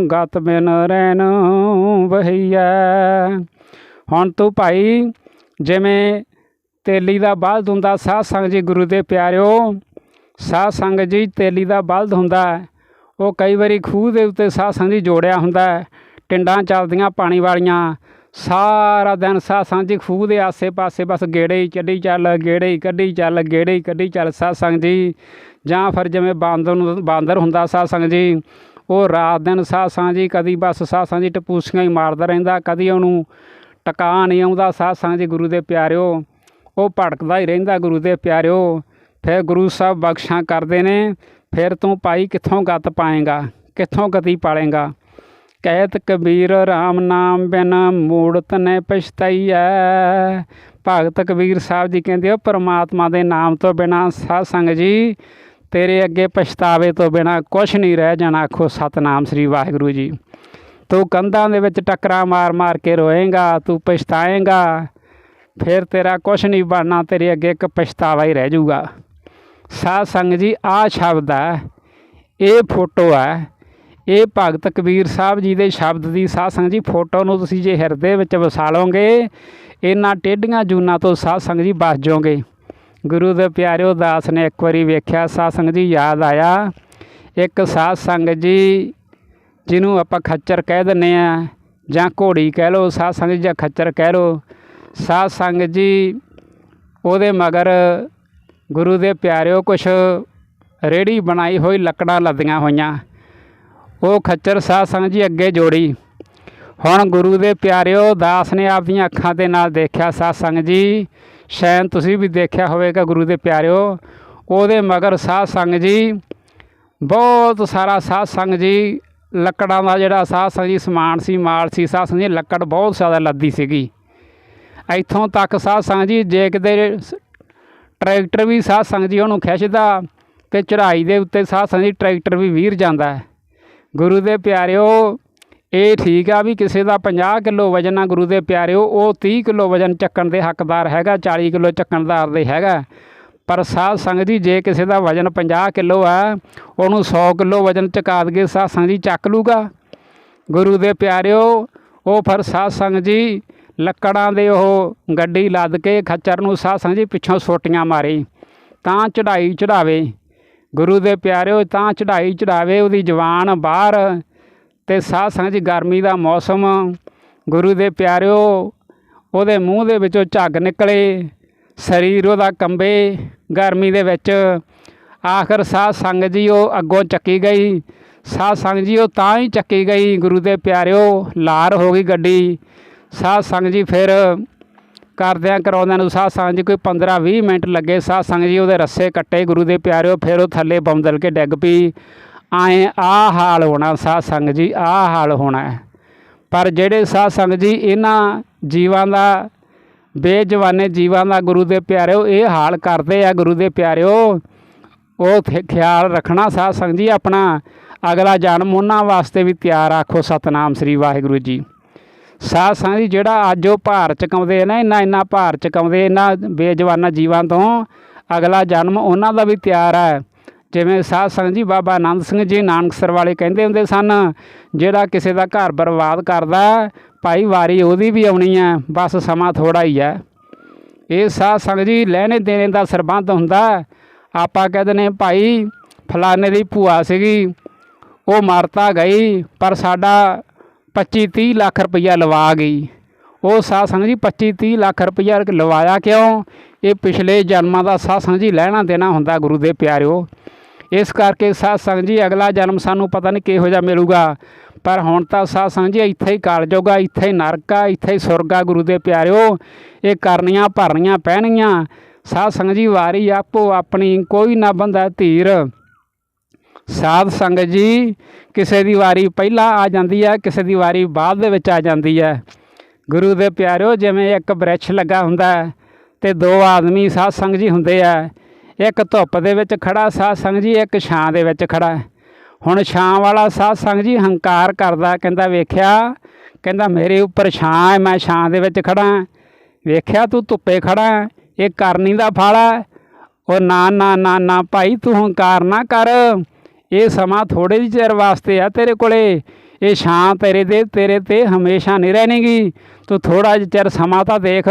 S1: ਗਤ ਬਿਨ ਰਹਿਣ ਵਹੀਐ। ਹੁਣ ਤੂੰ ਭਾਈ, ਜਿਵੇਂ ਤੇਲੀ ਦਾ ਬਲਦ ਹੁੰਦਾ, ਸਾਧ ਸੰਗ ਜੀ ਗੁਰੂ ਦੇ ਪਿਆਰਿਓ, ਸਾਧ ਸੰਗ ਜੀ ਤੇਲੀ ਦਾ ਬਲਦ ਹੁੰਦਾ। ਉਹ ਕਈ ਵਾਰੀ ਖੂਹ ਦੇ ਉੱਤੇ ਸਾਧ ਸੰਗ ਜੀ ਜੋੜਿਆ ਹੁੰਦਾ। ਟਿੰਡਾਂ ਚੱਲਦੀਆਂ ਪਾਣੀ ਵਾਲੀਆਂ। ਸਾਰਾ ਦਿਨ ਸਾਧ ਸੰਗ ਜੀ ਖੂਹ ਦੇ ਆਸੇ-ਪਾਸੇ ਬਸ ਗੇੜੇ ਹੀ ਚੱਲੀ ਚੱਲ, ਗੇੜੇ ਹੀ ਕੱਢੀ ਚੱਲ, ਗੇੜੇ ਹੀ ਕੱਢੀ ਚੱਲ ਸਾਧ ਸੰਗ ਜੀ। ਜਾਂ ਫਿਰ ਜਿਵੇਂ ਬਾਂਦਰ ਨੂੰ ਬਾਂਦਰ ਹੁੰਦਾ ਸਾਧ ਸੰਗ ਜੀ, ਉਹ ਰਾਤ ਦਿਨ ਸਾਧ ਸੰਗ ਜੀ, ਕਦੀ ਬਸ ਸਾਧ ਸੰਗ ਜੀ ਟਪੂਸੀਆਂ ਹੀ ਮਾਰਦਾ ਰਹਿੰਦਾ, ਕਦੀ ਉਹਨੂੰ ਟਿਕਾ ਨਹੀਂ ਆਉਂਦਾ ਸਾਧ ਸੰਗ ਜੀ ਗੁਰੂ ਦੇ ਪਿਆਰਿਓ। ਉਹ ਭੜਕਦਾ ਹੀ ਰਹਿੰਦਾ ਗੁਰੂ ਦੇ ਪਿਆਰਿਓ। ਫਿਰ ਗੁਰੂ ਸਾਹਿਬ ਬਖਸ਼ਾਂ ਕਰਦੇ ਨੇ, ਫਿਰ ਤੂੰ ਭਾਈ ਕਿੱਥੋਂ ਗੱਤ ਪਾਏਗਾ, ਕਿੱਥੋਂ ਗਤੀ ਪਾਲੇਗਾ? ਕਹਿਤ ਕਬੀਰ RAM ਨਾਮ ਬਿਨ ਮੂੜਤ ਨੇ ਪਛਤਾਈਐ। ਭਗਤ ਕਬੀਰ ਸਾਹਿਬ ਜੀ ਕਹਿੰਦੇ ਹੋ, ਪਰਮਾਤਮਾ ਦੇ ਨਾਮ ਤੋਂ ਬਿਨਾ ਸਾਧ ਸੰਗ ਜੀ, ਤੇਰੇ ਅੱਗੇ ਪਛਤਾਵੇ ਤੋਂ ਬਿਨਾ ਕੁਛ ਨਹੀਂ ਰਹਿ ਜਾਣਾ। ਆਖੋ ਸਤਨਾਮ ਸ੍ਰੀ ਵਾਹਿਗੁਰੂ ਜੀ। ਤੂੰ ਕੰਧਾਂ ਦੇ ਵਿੱਚ ਟੱਕਰਾਂ ਮਾਰ ਮਾਰ ਕੇ ਰੋਏਗਾ, ਤੂੰ ਪਛਤਾਏਗਾ, ਫਿਰ ਤੇਰਾ ਕੁਛ ਨਹੀਂ ਬਣਨਾ, ਤੇਰੇ ਅੱਗੇ ਇੱਕ ਪਛਤਾਵਾ ਹੀ ਰਹਿ ਜਾਊਗਾ। ਸਾਧ ਸੰਗ ਜੀ, ਆਹ ਸ਼ਬਦ ਹੈ, ਇਹ ਫੋਟੋ ਹੈ ਇਹ ਭਗਤ ਕਬੀਰ ਸਾਹਿਬ ਜੀ ਦੇ ਸ਼ਬਦ ਦੀ ਸਾਧ ਸੰਗ ਜੀ, ਫੋਟੋ ਨੂੰ ਤੁਸੀਂ ਜੇ ਹਿਰਦੇ ਵਿੱਚ ਵਸਾਲੋਗੇ, ਇਹਨਾਂ ਟੇਢੀਆਂ ਜੂਨਾਂ ਤੋਂ ਸਾਧ ਸੰਗ ਜੀ ਬਚ ਜਾਓਗੇ। ਗੁਰੂ ਦੇ ਪਿਆਰਿਓ ਦਾਸ ਨੇ ਇੱਕ ਵਾਰੀ ਵੇਖਿਆ ਸਾਧ ਸੰਗ ਜੀ ਯਾਦ ਆਇਆ। ਇੱਕ ਸਾਧ ਸੰਗ ਜੀ, ਜਿਹਨੂੰ ਆਪਾਂ ਖੱਚਰ ਕਹਿ ਦਿੰਦੇ ਆ, ਜਾਂ ਘੋੜੀ ਕਹਿ ਲਓ ਸਾਧ ਸੰਗ ਜੀ ਜਾਂ ਖੱਚਰ ਕਹਿ ਲਓ ਸਾਧ ਸੰਗ ਜੀ ਉਹਦੇ ਮਗਰ ਗੁਰੂ ਦੇ ਪਿਆਰਿਓ ਕੁਛ ਰੇੜੀ ਬਣਾਈ ਹੋਈ ਲੱਕੜਾਂ ਲੱਦੀਆਂ ਹੋਈਆਂ। ਉਹ ਖੱਚਰ ਸਾਧ ਸੰਗ ਜੀ ਅੱਗੇ ਜੋੜੀ। ਹੁਣ ਗੁਰੂ ਦੇ ਪਿਆਰਿਓ, ਦਾਸ ਨੇ ਆਪਦੀਆਂ ਅੱਖਾਂ ਦੇ ਨਾਲ ਦੇਖਿਆ ਸਾਧ ਸੰਗ ਜੀ। ਸ਼ਾਇਦ ਤੁਸੀਂ ਵੀ ਦੇਖਿਆ ਹੋਵੇਗਾ ਗੁਰੂ ਦੇ ਪਿਆਰਿਓ। ਉਹਦੇ ਮਗਰ ਸਾਧ ਸੰਗ ਜੀ, ਬਹੁਤ ਸਾਰਾ ਸਾਧ ਸੰਗ ਜੀ, ਲੱਕੜਾਂ ਦਾ ਜਿਹੜਾ ਸਾਧ ਸੰਗ ਜੀ ਸਮਾਨ ਸੀ, ਮਾਲ ਸੀ, ਸਾਧ ਸੰਗ ਜੀ ਲੱਕੜ ਬਹੁਤ ਜ਼ਿਆਦਾ ਲੱਦੀ ਸੀਗੀ। ਇੱਥੋਂ ਤੱਕ ਸਾਧ ਸੰਗ ਜੀ, ਜੇ ਕਿਤੇ ਟਰੈਕਟਰ ਵੀ ਸਾਧ ਸੰਗ ਜੀ ਉਹਨੂੰ ਖਿੱਚਦਾ ਤੇ ਚੜ੍ਹਾਈ ਦੇ ਉੱਤੇ ਸਾਧ ਸੰਗ ਜੀ ਟਰੈਕਟਰ ਵੀ ਵੀਰ ਜਾਂਦਾ। ਹੈ ਗੁਰੂ ਦੇ ਪਿਆਰਿਓ, ਇਹ ਠੀਕ ਆ ਵੀ ਕਿਸੇ ਦਾ 50 ਕਿਲੋ ਵਜਨ ਆ ਗੁਰੂ ਦੇ ਪਿਆਰਿਓ, ਉਹ 30 ਕਿਲੋ ਵਜਨ ਚੱਕਣ ਦੇ ਹੱਕਦਾਰ ਹੈਗਾ 40 ਕਿਲੋ ਚੱਕਣਦਾਰ ਦੇ ਹੈਗਾ। ਪਰ ਸਾਧ ਸੰਗਤ ਜੀ, ਜੇ ਕਿਸੇ ਦਾ ਵਜਨ 50 ਕਿਲੋ ਆ, ਉਹਨੂੰ 100 ਕਿਲੋ ਵਜਨ ਚੁਕਾ ਦਗੇ ਸਾਧ ਸੰਗਤ ਜੀ ਚੱਕ ਲੂਗਾ। ਗੁਰੂ ਦੇ ਪਿਆਰਿਓ, ਉਹ ਫਿਰ ਸਾਧ ਸੰਗਤ ਜੀ ਲੱਕੜਾਂ ਦੇ ਉਹ ਗੱਡੀ ਲੱਦ ਕੇ ਖੱਚਰ ਨੂੰ ਸਾਧ ਸੰਗਤ ਜੀ ਪਿੱਛੋਂ ਸੋਟੀਆਂ ਮਾਰੇ, ਤਾਂ ਚੜਾਈ ਚੜਾਵੇ। ਗੁਰੂ ਦੇ ਪਿਆਰਿਓ, ਤਾਂ ਚੜਾਈ ਚੜਾਵੇ ਉਹਦੀ ਜਵਾਨ ਬਾਹਰ ਤੇ ਸਾਧ ਸੰਗਤ ਜੀ ਗਰਮੀ ਦਾ ਮੌਸਮ। ਗੁਰੂ ਦੇ ਪਿਆਰਿਓ, ਉਹਦੇ ਮੂੰਹ ਦੇ ਵਿੱਚੋਂ ਝੱਗ ਨਿਕਲੇ, ਸਰੀਰ ਉਹਦਾ ਕੰਬੇ ਗਰਮੀ ਦੇ ਵਿੱਚ। ਆਖਰ ਸਾਧ ਸੰਗਤ ਜੀ ਉਹ ਅੱਗੋਂ ਚੱਕੀ ਗਈ ਸਾਧ ਸੰਗਤ ਜੀ ਉਹ ਤਾਂ ਹੀ ਚੱਕੀ ਗਈ। ਗੁਰੂ ਦੇ ਪਿਆਰਿਓ, ਲਾਰ ਹੋ ਗਈ ਗੱਡੀ। ਸਾਧ ਸੰਗਤ ਜੀ ਫਿਰ ਕਰਦਿਆਂ ਕਰਾਉਂਦਿਆਂ ਨੂੰ ਸਾਧ ਸੰਗਤ ਜੀ, ਕੋਈ 15 20 ਮਿੰਟ ਲੱਗੇ, ਸਾਧ ਸੰਗਤ ਜੀ ਉਹਦੇ ਰੱਸੇ ਕੱਟੇ, ਗੁਰੂ ਦੇ ਪਿਆਰਿਓ, ਫਿਰ ਉਹ ਥੱਲੇ ਬੰਦਲ ਕੇ ਡਿੱਗ ਪਈ। ਆਏ ਆ ਹਾਲ ਹੋਣਾ ਸਾਧ ਸੰਗਤ ਜੀ ਆ ਹਾਲ ਹੋਣਾ ਪਰ ਜਿਹੜੇ ਸਾਧ ਸੰਗਤ ਜੀ, ਇਹਨਾਂ ਜੀਵਾਂ ਦਾ, ਬੇਜਵਾਨੇ ਜੀਵਾਂ ਦਾ ਗੁਰੂ ਦੇ ਪਿਆਰਿਓ, ਇਹ ਹਾਲ ਕਰਦੇ ਆ ਗੁਰੂ ਦੇ ਪਿਆਰਿਓ, ਉਹ ਖਿਆਲ ਰੱਖਣਾ ਸਾਧ ਸੰਗਤ ਜੀ ਆਪਣਾ। ਅਗਲਾ ਜਨਮ ਉਹਨਾਂ ਵਾਸਤੇ ਵੀ ਤਿਆਰ ਆਖੋ ਸਤਨਾਮ ਸ੍ਰੀ ਵਾਹਿਗੁਰੂ ਜੀ। ਸਾਧ ਸੰਗਤ ਜੀ, ਜਿਹੜਾ ਅੱਜ ਉਹ ਭਾਰ ਚਕਾਉਂਦੇ ਨਾ, ਇੰਨਾ ਇੰਨਾ ਭਾਰ ਚਕਾਉਂਦੇ ਇਹਨਾਂ ਬੇਜਵਾਨਾਂ ਜੀਵਾਂ ਤੋਂ, ਅਗਲਾ ਜਨਮ ਉਹਨਾਂ ਦਾ ਵੀ ਤਿਆਰ ਹੈ ਜਿਵੇਂ ਸਾਧ ਸੰਗਤ ਜੀ, ਬਾਬਾ ਆਨੰਦ ਸਿੰਘ ਜੀ ਨਾਨਕਸਰ ਵਾਲੇ ਕਹਿੰਦੇ ਹੁੰਦੇ ਸਨ, ਜਿਹੜਾ ਕਿਸੇ ਦਾ ਘਰ ਬਰਬਾਦ ਕਰਦਾ, ਭਾਈ ਵਾਰੀ ਉਹਦੀ ਵੀ ਆਉਣੀ ਹੈ ਬਸ ਸਮਾਂ ਥੋੜਾ ਹੀ ਹੈ ਇਹ ਸਾਧ ਸੰਗਤ ਜੀ, ਲੈਣੇ ਦੇਣੇ ਦਾ ਸਰਬੰਧ ਹੁੰਦਾ। ਆਪਾਂ ਕਹਿੰਦੇ ਨੇ ਭਾਈ ਫਲਾਣੇ ਦੀ ਭੂਆ ਸੀਗੀ, ਉਹ ਮਰਤਾ ਗਈ, ਪਰ ਸਾਡਾ 25 30 ਲੱਖ ਰੁਪਈਆ ਲਵਾ ਗਈ। ਉਹ ਸਾਧ ਸੰਗਤ ਜੀ 25 30 ਲੱਖ ਰੁਪਈਆ ਲਵਾਇਆ ਕਿਉਂ? ਇਹ ਪਿਛਲੇ ਜਨਮਾਂ ਦਾ ਸਾਧ ਸੰਗਤ ਜੀ ਲੈਣਾ ਦੇਣਾ ਹੁੰਦਾ ਗੁਰੂ ਦੇ ਪਿਆਰਿਓ। ਇਸ ਕਰਕੇ ਸਾਧ ਸੰਗਤ ਜੀ ਅਗਲਾ ਜਨਮ ਸਾਨੂੰ ਪਤਾ ਨਹੀਂ ਕਿਹੋ ਜਿਹਾ ਮਿਲੂਗਾ। ਪਰ ਹੁਣ ਤਾਂ ਸਾਧ ਸੰਗਤ ਜੀ ਇੱਥੇ ਹੀ ਕਾਲਜੋਗਾ ਇੱਥੇ ਹੀ ਨਰਕ ਆ, ਇੱਥੇ ਹੀ ਸੁਰਗ ਆ ਗੁਰੂ ਦੇ ਪਿਆਰਿਓ। ਇਹ ਕਰਨੀਆਂ ਭਰਨੀਆਂ ਪੈਣਗੀਆਂ। ਸਾਧ ਸੰਗਤ ਜੀ ਵਾਰੀ ਆਪੋ ਆਪਣੀ ਕੋਈ ਨਾ ਬੰਦਾ ਧੀਰ ਸਾਧ ਸੰਗਤ ਜੀ, ਕਿਸੇ ਦੀ ਵਾਰੀ ਪਹਿਲਾਂ ਆ ਜਾਂਦੀ ਹੈ, ਕਿਸੇ ਦੀ ਵਾਰੀ ਬਾਅਦ ਦੇ ਵਿੱਚ ਆ ਜਾਂਦੀ ਹੈ। ਗੁਰੂ ਦੇ ਪਿਆਰਿਓ ਜਿਵੇਂ ਇੱਕ ਬ੍ਰਿਛ ਲੱਗਾ ਹੁੰਦਾ ਹੈ ਤੇ ਦੋ ਆਦਮੀ ਸਾਧ ਸੰਗਤ ਜੀ ਹੁੰਦੇ ਆ, ਇੱਕ ਧੁੱਪ ਦੇ ਵਿੱਚ ਖੜਾ ਸਾਧ ਸੰਗਤ ਜੀ, ਇੱਕ ਛਾਂ ਦੇ ਵਿੱਚ ਖੜਾ। ਹੁਣ ਛਾਂ ਵਾਲਾ ਸਾਧ ਸੰਗਤ ਜੀ ਹੰਕਾਰ ਕਰਦਾ, ਕਹਿੰਦਾ ਵੇਖਿਆ, ਕਹਿੰਦਾ ਮੇਰੇ ਉੱਪਰ ਛਾਂ ਹੈ, ਮੈਂ ਛਾਂ ਦੇ ਵਿੱਚ ਖੜਾ ਵੇਖਿਆ ਤੂੰ ਧੁੱਪੇ ਖੜਾ ਇਹ ਕਰਨੀ ਦਾ ਫਲ ਹੈ। ਉਹ ਨਾ ਨਾ ਨਾ ਨਾ ਭਾਈ ਤੂੰ ਹੰਕਾਰ ਨਾ ਕਰ। ਇਹ ਸਮਾਂ ਥੋੜੇ ਜਿਹੇ ਚਿਰ ਵਾਸਤੇ ਆ ਤੇਰੇ ਕੋਲੇ। ਇਹ ਛਾਂ ਤੇਰੇ ਦੇ, ਤੇਰੇ ਤੇ ਹਮੇਸ਼ਾ ਨਹੀਂ ਰਹਿਣੀਗੀ। ਤੂੰ ਥੋੜਾ ਜਿਹਾ ਚਿਰ ਸਮਾਂ ਤਾਂ ਦੇਖ।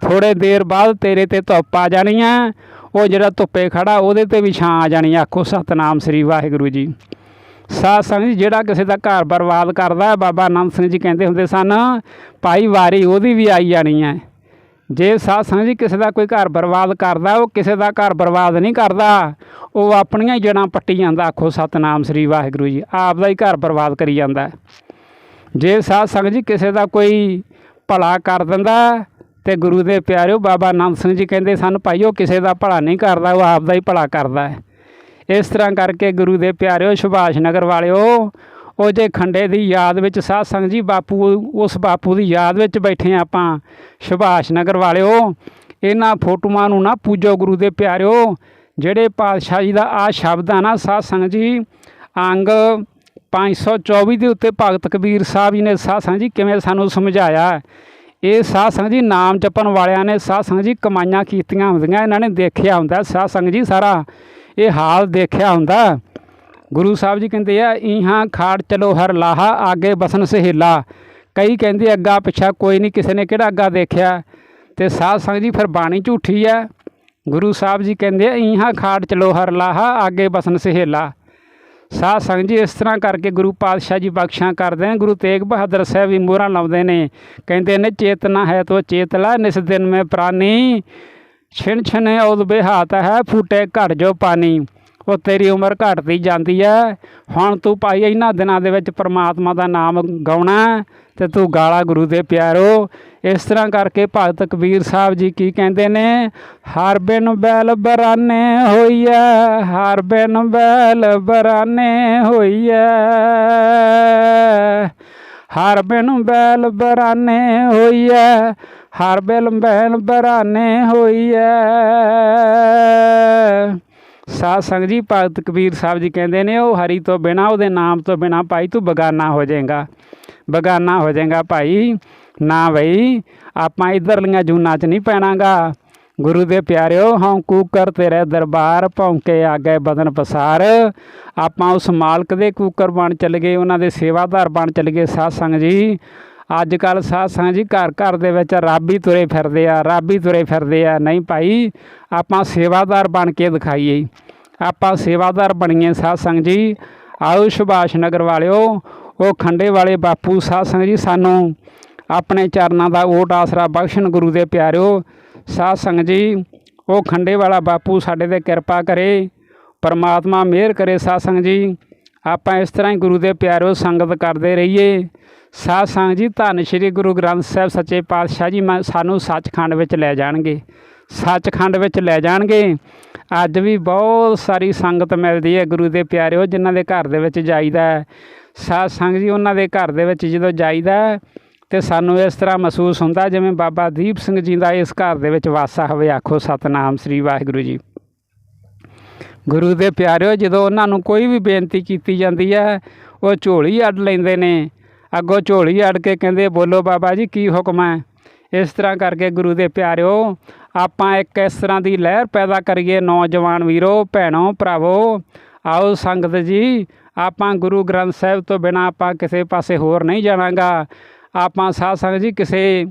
S1: ਥੋੜੇ ਦੇਰ ਬਾਅਦ ਤੇਰੇ ਤੇ ਧੁੱਪ ਆ ਜਾਣੀ ਆ। ਉਹ ਜਿਹੜਾ ਧੁੱਪੇ ਖੜਾ, ਉਹਦੇ ਤੇ ਵੀ ਛਾਂ ਆ ਜਾਣੀ ਆਖੋ, ਸਤਨਾਮ ਸ੍ਰੀ ਵਾਹਿਗੁਰੂ ਜੀ। ਸਾਧ ਸੰਗਤ ਜੀ, ਜਿਹੜਾ ਕਿਸੇ ਦਾ ਘਰ ਬਰਬਾਦ ਕਰਦਾ ਬਾਬਾ ਆਨੰਦ ਸਿੰਘ ਜੀ ਕਹਿੰਦੇ ਹੁੰਦੇ ਸਨ, ਭਾਈ, ਵਾਰੀ ਉਹਦੀ ਵੀ ਆਈ ਜਾਣੀ ਹੈ। ਜੇ ਸਾਧ ਸੰਗਤ ਜੀ ਕਿਸੇ ਦਾ ਕੋਈ ਘਰ ਬਰਬਾਦ ਕਰਦਾ, ਉਹ ਕਿਸੇ ਦਾ ਘਰ ਬਰਬਾਦ ਨਹੀਂ ਕਰਦਾ, ਉਹ ਆਪਣੀਆਂ ਹੀ ਜੜਾਂ ਪੱਟੀ ਜਾਂਦਾ, ਆਖੋ ਸਤਨਾਮ ਸ੍ਰੀ ਵਾਹਿਗੁਰੂ ਜੀ, ਆਪ ਦਾ ਹੀ ਘਰ ਬਰਬਾਦ ਕਰੀ ਜਾਂਦਾ। ਜੇ ਸਾਧ ਸੰਗਤ ਜੀ ਕਿਸੇ ਦਾ ਕੋਈ ਭਲਾ ਕਰ ਦਿੰਦਾ ਤੇ ਗੁਰੂ ਦੇ ਪਿਆਰਿਓ ਬਾਬਾ ਆਨੰਦ ਸਿੰਘ ਜੀ ਕਹਿੰਦੇ ਸਨ ਭਾਈ ਉਹ ਕਿਸੇ ਦਾ ਭਲਾ ਨਹੀਂ ਕਰਦਾ, ਉਹ ਆਪ ਦਾ ਹੀ ਭਲਾ ਕਰਦਾ ਹੈ। ਇਸ ਤਰ੍ਹਾਂ ਕਰਕੇ ਗੁਰੂ ਦੇ ਪਿਆਰਿਓ ਸੁਭਾਸ਼ ਨਗਰ ਵਾਲਿਓ ਉਹ ਜੇ ਖੰਡੇ ਦੀ ਯਾਦ ਵਿੱਚ ਸਾਧ ਸੰਗਤ ਜੀ ਬਾਪੂ, ਉਸ ਬਾਪੂ ਦੀ ਯਾਦ ਵਿੱਚ ਬੈਠੇ ਹਾਂ ਆਪਾਂ, ਸੁਭਾਸ਼ ਨਗਰ ਵਾਲਿਓ। ਇਹਨਾਂ ਫੋਟੋਆਂ ਨੂੰ ਨਾ ਪੂਜੋ ਗੁਰੂ ਦੇ ਪਿਆਰਿਓ, ਜਿਹੜੇ ਪਾਤਸ਼ਾਹ ਜੀ ਦਾ ਆ ਸ਼ਬਦ ਆ ਨਾ ਸਾਧ ਸੰਗਤ ਜੀ, ਅੰਗ 524 ਦੇ ਉੱਤੇ ਭਗਤ ਕਬੀਰ ਸਾਹਿਬ ਜੀ ਨੇ ਸਾਧ ਸੰਗਤ ਜੀ ਕਿਵੇਂ ਸਾਨੂੰ ਸਮਝਾਇਆ। ਇਹ ਸਾਧ ਸੰਗਤ ਜੀ ਨਾਮ ਜਪਣ ਵਾਲਿਆਂ ਨੇ ਸਾਧ ਸੰਗਤ ਜੀ ਕਮਾਈਆਂ ਕੀਤੀਆਂ ਹੁੰਦੀਆਂ, ਇਹਨਾਂ ਨੇ ਦੇਖਿਆ ਹੁੰਦਾ ਸਾਧ ਸੰਗਤ ਜੀ ਸਾਰਾ ਇਹ ਹਾਲ ਦੇਖਿਆ ਹੁੰਦਾ। ਗੁਰੂ ਸਾਹਿਬ ਜੀ ਕਹਿੰਦੇ ਆ ਇਹਾਂ ਖਾੜ ਚਲੋ ਹਰ ਲਾਹਾ, ਆਗੇ ਬਸਨ ਸਹੇਲਾ। ਕਈ ਕਹਿੰਦੇ, ਅੱਗਾ ਪਿੱਛਾ ਕੋਈ ਨਹੀਂ, ਕਿਸੇ ਨੇ ਕਿਹੜਾ ਅੱਗਾ ਦੇਖਿਆ? ਤੇ ਸਾਧ ਸੰਗਤ ਜੀ ਫਿਰ ਬਾਣੀ ਝੂਠੀ ਹੈ ਗੁਰੂ ਸਾਹਿਬ ਜੀ ਕਹਿੰਦੇ ਆ ਇਹਾਂ ਖਾੜ ਚਲੋ ਹਰ ਲਾਹਾ, ਆਗੇ ਬਸਨ ਸਹੇਲਾ। ਸਾਧ ਸੰਗਤ ਜੀ ਇਸ ਤਰ੍ਹਾਂ ਕਰਕੇ ਗੁਰੂ ਪਾਤਸ਼ਾਹ ਜੀ ਬਖਸ਼ਾਂ ਕਰਦੇ ਨੇ। ਗੁਰੂ ਤੇਗ ਬਹਾਦਰ ਸਾਹਿਬ ਵੀ ਮੋਹਰਾਂ ਲਾਉਂਦੇ ਨੇ। ਕਹਿੰਦੇ ਨੇ, ਚੇਤਨਾ ਹੈ ਤੋ ਚੇਤਲਾ, ਨਿਸ ਦਿਨ ਮੈਂ ਪ੍ਰਾਨੀ। ਛਿਣ ਛਿਣ ਉਦ ਬਿਹਾਤ ਹੈ, ਫੂਟੇ ਘੜ ਜੋ ਪਾਣੀ ਉਹ ਤੇਰੀ ਉਮਰ ਘਟਦੀ ਜਾਂਦੀ ਹੈ ਹੁਣ ਤੂੰ ਭਾਈ ਇਹਨਾਂ ਦਿਨਾਂ ਦੇ ਵਿੱਚ ਪ੍ਰਮਾਤਮਾ ਦਾ ਨਾਮ ਗਾਉਣਾ ਹੈ ਤੇ ਤੂੰ ਗਾਲਾ ਗੁਰੂ ਦੇ ਪਿਆਰੋ। ਇਸ ਤਰ੍ਹਾਂ ਕਰਕੇ ਭਗਤ ਕਬੀਰ ਸਾਹਿਬ ਜੀ ਕੀ ਕਹਿੰਦੇ ਨੇ? ਹਰ ਬਿਨ ਬੈਲ ਬਰਾਨੇ ਹੋਈਐ ਹਰ ਬਿਨ ਬੈਲ ਬਰਾਨੇ ਹੋਈਐ ਹਰ ਬਿਨ ਬੈਲ ਬਰਾਨੇ ਹੋਈਐ ਹਰ ਬਿਨ ਬੈਲ ਬਰਾਨੇ ਹੋਈਐ ਸਾਧ ਸੰਗਤ ਜੀ, ਭਗਤ ਕਬੀਰ ਸਾਹਿਬ ਜੀ ਕਹਿੰਦੇ ਨੇ, ਉਹ ਹਰੀ ਤੋਂ ਬਿਨਾ, ਉਹਦੇ ਨਾਮ ਤੋਂ ਬਿਨਾ ਭਾਈ ਤੂੰ ਬਗਾਨਾ ਹੋ ਜਾਏਗਾ। ਬਗਾਨਾ ਹੋ ਜਾਏਗਾ ਭਾਈ, ਨਾ ਬਈ, ਆਪਾਂ ਇਧਰਲੀਆਂ ਜੂਨਾਂ 'ਚ ਨਹੀਂ ਪੈਣਾਗਾ। ਗੁਰੂ ਦੇ ਪਿਆਰਿਓ, ਹਉ ਕੂਕਰ ਤੇਰੇ ਦਰਬਾਰ ਭੌਂਕੇ ਆਗੇ ਬਦਨ ਪਸਾਰ। ਆਪਾਂ ਉਸ ਮਾਲਕ ਦੇ ਕੂਕਰ ਬਣ ਚੱਲ ਗਏ, ਉਹਨਾਂ ਦੇ ਸੇਵਾਦਾਰ ਬਣ ਚੱਲ ਗਏ, ਸਾਧ ਸੰਗਤ ਜੀ। ਅੱਜ ਕੱਲ ਸਾਧ ਜੀ ਘਰ ਘਰ ਦੇ ਵਿੱਚ ਰੱਬ ਹੀ ਤੁਰੇ ਫਿਰਦੇ ਆ, ਰੱਬ ਹੀ ਤੁਰੇ ਫਿਰਦੇ ਆ। ਨਹੀਂ ਭਾਈ, ਆਪਾਂ ਸੇਵਾਦਾਰ ਬਣ ਕੇ ਦਿਖਾਈਏ। ਆਪਾਂ ਸੇਵਾਦਾਰ ਬਣੀਏ ਸਾਧ ਜੀ। ਆਓ ਸੁਭਾਸ਼ ਨਗਰ ਵਾਲਿਓ, ਉਹ ਖੰਡੇ ਵਾਲੇ ਬਾਪੂ ਸਾਧ ਜੀ ਸਾਨੂੰ ਆਪਣੇ ਚਰਨਾਂ ਦਾ ਓਟ ਆਸਰਾ ਬਖਸ਼ਣ ਗੁਰੂ ਦੇ ਪਿਆਰਿਓ। ਸਾਧ ਜੀ, ਉਹ ਖੰਡੇ ਵਾਲਾ ਬਾਪੂ ਸਾਡੇ ਤੇ ਕਿਰਪਾ ਕਰੇ, ਪਰਮਾਤਮਾ ਮਿਹਰ ਕਰੇ ਸਾਧ ਜੀ। ਆਪਾਂ ਇਸ ਤਰ੍ਹਾਂ ਹੀ ਗੁਰੂ ਦੇ ਪਿਆਰਿਓ ਸੰਗਤ ਕਰਦੇ ਰਹੀਏ। ਸਾਧ ਸੰਗਤ ਜੀ ਧੰਨ ਸ਼੍ਰੀ ਗੁਰੂ ਗ੍ਰੰਥ ਸਾਹਿਬ ਸੱਚੇ ਪਾਤਸ਼ਾਹ ਜੀ ਮੈਂ ਸਾਨੂੰ ਸੱਚਖੰਡ ਵਿੱਚ ਲੈ ਜਾਣਗੇ। ਸੱਚਖੰਡ ਵਿੱਚ ਲੈ ਜਾਣਗੇ। ਅੱਜ ਵੀ ਬਹੁਤ ਸਾਰੀ ਸੰਗਤ ਮਿਲਦੀ ਹੈ ਗੁਰੂ ਦੇ ਪਿਆਰਿਓ ਜਿਨ੍ਹਾਂ ਦੇ ਘਰ ਦੇ ਵਿੱਚ ਜਾਈਦਾ ਹੈ। ਸਾਧ ਸੰਗਤ ਜੀ ਉਹਨਾਂ ਦੇ ਘਰ ਦੇ ਵਿੱਚ ਜਦੋਂ ਜਾਈਦਾ ਹੈ, ਤੇ ਸਾਨੂੰ ਇਸ ਤਰ੍ਹਾਂ ਮਹਿਸੂਸ ਹੁੰਦਾ ਜਿਵੇਂ ਬਾਬਾ ਦੀਪ ਸਿੰਘ ਜੀ ਦਾ ਇਸ ਘਰ ਦੇ ਵਿੱਚ ਵਾਸਾ ਹੋਵੇ। ਆਖੋ ਸਤਨਾਮ ਸ੍ਰੀ ਵਾਹਿਗੁਰੂ ਜੀ। ਗੁਰੂ ਦੇ ਪਿਆਰਿਓ ਜਦੋਂ ਉਹਨਾਂ ਨੂੰ ਕੋਈ ਵੀ ਬੇਨਤੀ ਕੀਤੀ ਜਾਂਦੀ ਹੈ ਉਹ ਝੋਲੀ ਅੱਡ ਲੈਂਦੇ ਨੇ। ਅੱਗੋਂ ਝੋਲੀ ਅੜ ਕੇ ਕਹਿੰਦੇ, ਬੋਲੋ ਬਾਬਾ ਜੀ, ਕੀ ਹੁਕਮ ਹੈ? ਇਸ ਤਰ੍ਹਾਂ ਕਰਕੇ ਗੁਰੂ ਦੇ ਪਿਆਰਿਓ, ਆਪਾਂ ਇੱਕ ਇਸ ਤਰ੍ਹਾਂ ਦੀ ਲਹਿਰ ਪੈਦਾ ਕਰੀਏ, ਨੌਜਵਾਨ ਵੀਰੋ, ਭੈਣੋ, ਭਰਾਵੋ। ਆਓ ਸੰਗਤ ਜੀ, ਆਪਾਂ ਗੁਰੂ ਗ੍ਰੰਥ ਸਾਹਿਬ ਤੋਂ ਬਿਨਾ ਆਪਾਂ ਕਿਸੇ ਪਾਸੇ ਹੋਰ ਨਹੀਂ ਜਾਣਾਗਾ। ਆਪਾਂ ਸਾਧ ਸੰਗਤ ਜੀ, ਕਿਸੇ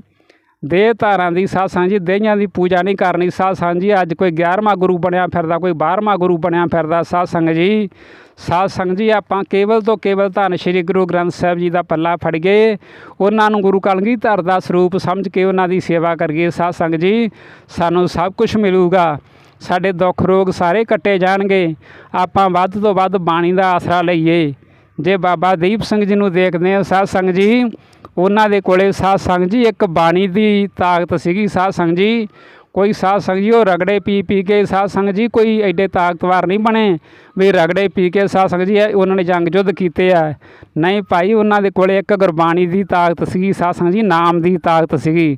S1: ਦੇਹ ਧਾਰਾਂ ਦੀ ਸਾਧ ਸੰਗਤ ਜੀ ਦੇਹਾਂ ਦੀ ਪੂਜਾ ਨਹੀਂ ਕਰਨੀ। ਸਾਧ ਸੰਗਤ ਜੀ, ਅੱਜ ਕੋਈ 11ਵਾਂ ਗੁਰੂ ਬਣਿਆ ਫਿਰਦਾ, ਕੋਈ 12ਵਾਂ ਗੁਰੂ ਬਣਿਆ ਫਿਰਦਾ। ਸਾਧ ਸੰਗਤ ਜੀ ਸਾਧ ਸੰਗਤ ਜੀ, ਆਪਾਂ ਕੇਵਲ ਤੋਂ ਕੇਵਲ ਧੰਨ ਸ਼੍ਰੀ ਗੁਰੂ ਗ੍ਰੰਥ ਸਾਹਿਬ ਜੀ ਦਾ ਪੱਲਾ ਫੜ ਗਏ। ਉਹਨਾਂ ਨੂੰ ਗੁਰੂ ਕਲਗੀਧਰ ਦਾ ਸਰੂਪ ਸਮਝ ਕੇ ਉਹਨਾਂ ਦੀ ਸੇਵਾ ਕਰੀਏ। ਸਾਧ ਸੰਗਤ ਜੀ, ਸਾਨੂੰ ਸਭ ਕੁਝ ਮਿਲੂਗਾ। ਸਾਡੇ ਦੁੱਖ ਰੋਗ ਸਾਰੇ ਕੱਟੇ ਜਾਣਗੇ। ਆਪਾਂ ਵੱਧ ਤੋਂ ਵੱਧ ਬਾਣੀ ਦਾ ਆਸਰਾ ਲਈਏ। ਜੇ ਬਾਬਾ ਦੀਪ ਸਿੰਘ ਜੀ ਨੂੰ ਦੇਖਦੇ ਆ ਸਾਧ ਸੰਗਤ ਜੀ, ਉਹਨਾਂ ਦੇ ਕੋਲੇ ਸਾਧ ਸੰਗਤ ਜੀ, ਇੱਕ ਬਾਣੀ ਦੀ ਤਾਕਤ ਸੀਗੀ। ਸਾਧ ਸੰਗਤ ਜੀ ਕੋਈ ਸਾਧ ਸੰਗਤ ਜੀ, ਉਹ ਰਗੜੇ ਪੀ ਪੀ ਕੇ ਸਾਧ ਸੰਗਤ ਜੀ, ਕੋਈ ਐਡੇ ਤਾਕਤਵਰ ਨਹੀਂ ਬਣੇ ਵੀ ਰਗੜੇ ਪੀ ਕੇ ਸਾਧ ਸੰਗਤ ਜੀ ਉਹਨਾਂ ਨੇ ਜੰਗ ਯੁੱਧ ਕੀਤੇ ਆ। ਨਹੀਂ ਭਾਈ, ਉਹਨਾਂ ਦੇ ਕੋਲੇ ਇੱਕ ਗੁਰਬਾਣੀ ਦੀ ਤਾਕਤ ਸੀਗੀ, ਸਾਧ ਸੰਗਤ ਜੀ, ਨਾਮ ਦੀ ਤਾਕਤ ਸੀਗੀ।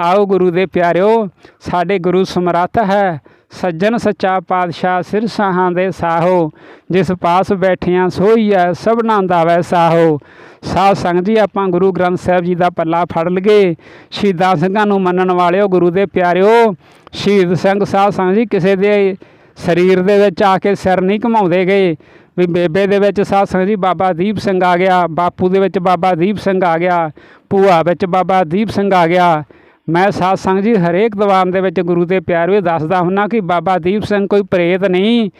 S1: ਆਓ ਗੁਰੂ ਦੇ ਪਿਆਰਿਓ, ਸਾਡੇ ਗੁਰੂ ਸਮਰੱਥ ਹੈ। ਸੱਜਣ ਸੱਚਾ ਪਾਤਸ਼ਾਹ ਸਿਰ ਸਾਹਾਂ ਦੇ ਸਾਹੋ, ਜਿਸ ਪਾਸ ਬੈਠਿਆਂ ਸੋਈਐ ਸਭਨਾਂ ਦਾ ਵੈ ਸਾਹੋ। ਸਾਧ ਸੰਗਤ ਜੀ, ਆਪਾਂ ਗੁਰੂ ਗ੍ਰੰਥ ਸਾਹਿਬ ਜੀ ਦਾ ਪੱਲਾ ਫੜ ਲਗੇ। ਸ਼ਹੀਦਾਂ ਸਿੰਘਾਂ ਨੂੰ ਮੰਨਣ ਵਾਲਿਓ, ਗੁਰੂ ਦੇ ਪਿਆਰਿਓ, ਸ਼ਹੀਦ ਸਿੰਘ ਸਾਧ ਸੰਗਤ ਜੀ, ਕਿਸੇ ਦੇ ਸਰੀਰ ਦੇ ਵਿੱਚ ਆ ਕੇ ਸਿਰ ਨਹੀਂ ਘਮਾਉਂਦੇ ਗਏ। ਵੀ ਬੇਬੇ ਦੇ ਵਿੱਚ ਸਾਧ ਸੰਗਤ ਜੀ, ਬਾਬਾ ਦੀਪ ਸਿੰਘ ਆ ਗਿਆ। ਬਾਪੂ ਦੇ ਵਿੱਚ ਬਾਬਾ ਦੀਪ ਸਿੰਘ ਆ ਗਿਆ। ਭੂਆ ਵਿੱਚ ਬਾਬਾ ਦੀਪ ਸਿੰਘ ਆ ਗਿਆ। ਮੈਂ ਸਾਧ ਸੰਗਤ ਜੀ ਹਰੇਕ ਦੀਵਾਨ ਦੇ ਵਿੱਚ ਗੁਰੂ ਦੇ ਪਿਆਰ ਪਿਆਰਿਓ ਦੱਸਦਾ ਹੁੰਨਾ ਕਿ ਬਾਬਾ ਦੀਪ ਸਿੰਘ ਕੋਈ ਪ੍ਰੇਤ ਨਹੀਂ,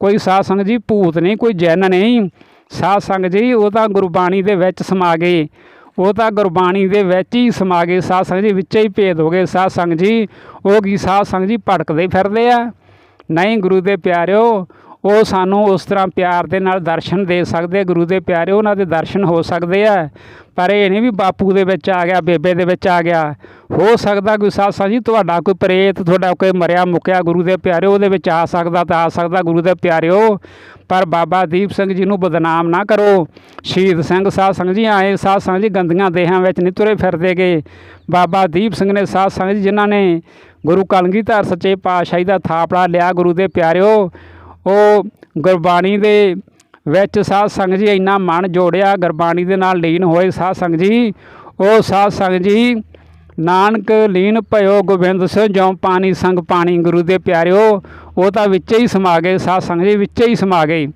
S1: ਕੋਈ ਸਾਧ ਸੰਗਤ ਜੀ ਭੂਤ ਨਹੀਂ, ਕੋਈ ਜੈਨ ਨਹੀਂ। ਸਾਧ ਸੰਗਤ ਜੀ, ਉਹ ਤਾਂ ਗੁਰਬਾਣੀ ਦੇ ਵਿੱਚ ਸਮਾ ਗਏ। ਉਹ ਤਾਂ ਗੁਰਬਾਣੀ ਦੇ ਵਿੱਚ ਹੀ ਸਮਾ ਗਏ। ਸਾਧ ਸੰਗਤ ਜੀ ਵਿੱਚ ਹੀ ਭੇਦ ਹੋ ਗਏ। ਸਾਧ ਸੰਗਤ ਜੀ, ਉਹ ਕੀ ਸਾਧ ਸੰਗਤ ਜੀ ਭਟਕਦੇ ਫਿਰਦੇ ਆ? ਨਹੀਂ ਗੁਰੂ ਦੇ ਪਿਆਰਿਓ ਉਹ ਸਾਨੂੰ ਉਸ ਤਰ੍ਹਾਂ ਪਿਆਰ ਦੇ ਨਾਲ ਦਰਸ਼ਨ ਦੇ ਸਕਦੇ ਗੁਰੂ ਦੇ ਪਿਆਰੇ ਉਹਨਾਂ ਦੇ ਦਰਸ਼ਨ ਹੋ ਸਕਦੇ ਆ। ਪਰ ਇਹ ਨਹੀਂ ਵੀ ਬਾਪੂ ਦੇ ਵਿੱਚ ਆ ਗਿਆ, ਬੇਬੇ ਦੇ ਵਿੱਚ ਆ ਗਿਆ। ਹੋ ਸਕਦਾ ਕੋਈ ਸਾਧ ਸੰਗਤ ਜੀ, ਤੁਹਾਡਾ ਕੋਈ ਪ੍ਰੇਤ, ਤੁਹਾਡਾ ਕੋਈ ਮਰਿਆ ਮੁੱਕਿਆ ਗੁਰੂ ਦੇ ਪਿਆਰੇ ਉਹਦੇ ਵਿੱਚ ਆ ਸਕਦਾ ਤਾਂ ਆ ਸਕਦਾ ਗੁਰੂ ਦੇ ਪਿਆਰਿਓ। ਪਰ ਬਾਬਾ ਦੀਪ ਸਿੰਘ ਜੀ ਨੂੰ ਬਦਨਾਮ ਨਾ ਕਰੋ। ਸ਼ਹੀਦ ਸਿੰਘ ਸਾਧ ਸੰਗਤ ਜੀ ਆਏ, ਸਾਧ ਸੰਗਤ ਜੀ ਗੰਦੀਆਂ ਦੇਹਾਂ ਵਿੱਚ ਨਹੀਂ ਤੁਰੇ ਫਿਰਦੇਗੇ ਬਾਬਾ ਦੀਪ ਸਿੰਘ ਨੇ ਸਾਧ ਸੰਗਤ ਜੀ ਜਿਨ੍ਹਾਂ ਨੇ ਗੁਰੂ ਕਲਗੀਧਰ ਸੱਚੇ ਪਾਤਸ਼ਾਹੀ ਦਾ ਥਾਪੜਾ ਲਿਆ ਗੁਰੂ ਦੇ ਪਿਆਰਿਓ ਉਹ ਗੁਰਬਾਣੀ ਦੇ ਵਿੱਚ ਸਾਧ ਸੰਗਤ ਜੀ ਇੰਨਾ ਮਨ ਜੋੜਿਆ, ਗੁਰਬਾਣੀ ਦੇ ਨਾਲ ਲੀਨ ਹੋਏ ਸਾਧ ਸੰਗਤ ਜੀ, ਉਹ ਸਾਧ ਸੰਗਤ ਜੀ, ਨਾਨਕ ਲੀਨ ਭਇਓ ਗੋਬਿੰਦ ਸਿੰਘ, ਜਿਉ ਪਾਣੀ ਸੰਗ ਪਾਣੀ ਗੁਰੂ ਦੇ ਪਿਆਰਿਓ, ਉਹ ਤਾਂ ਵਿੱਚੇ ਹੀ ਸਮਾ ਗਏ, ਸਾਧ ਸੰਗਤ ਜੀ ਵਿੱਚੇ ਹੀ ਸਮਾ ਗਏ।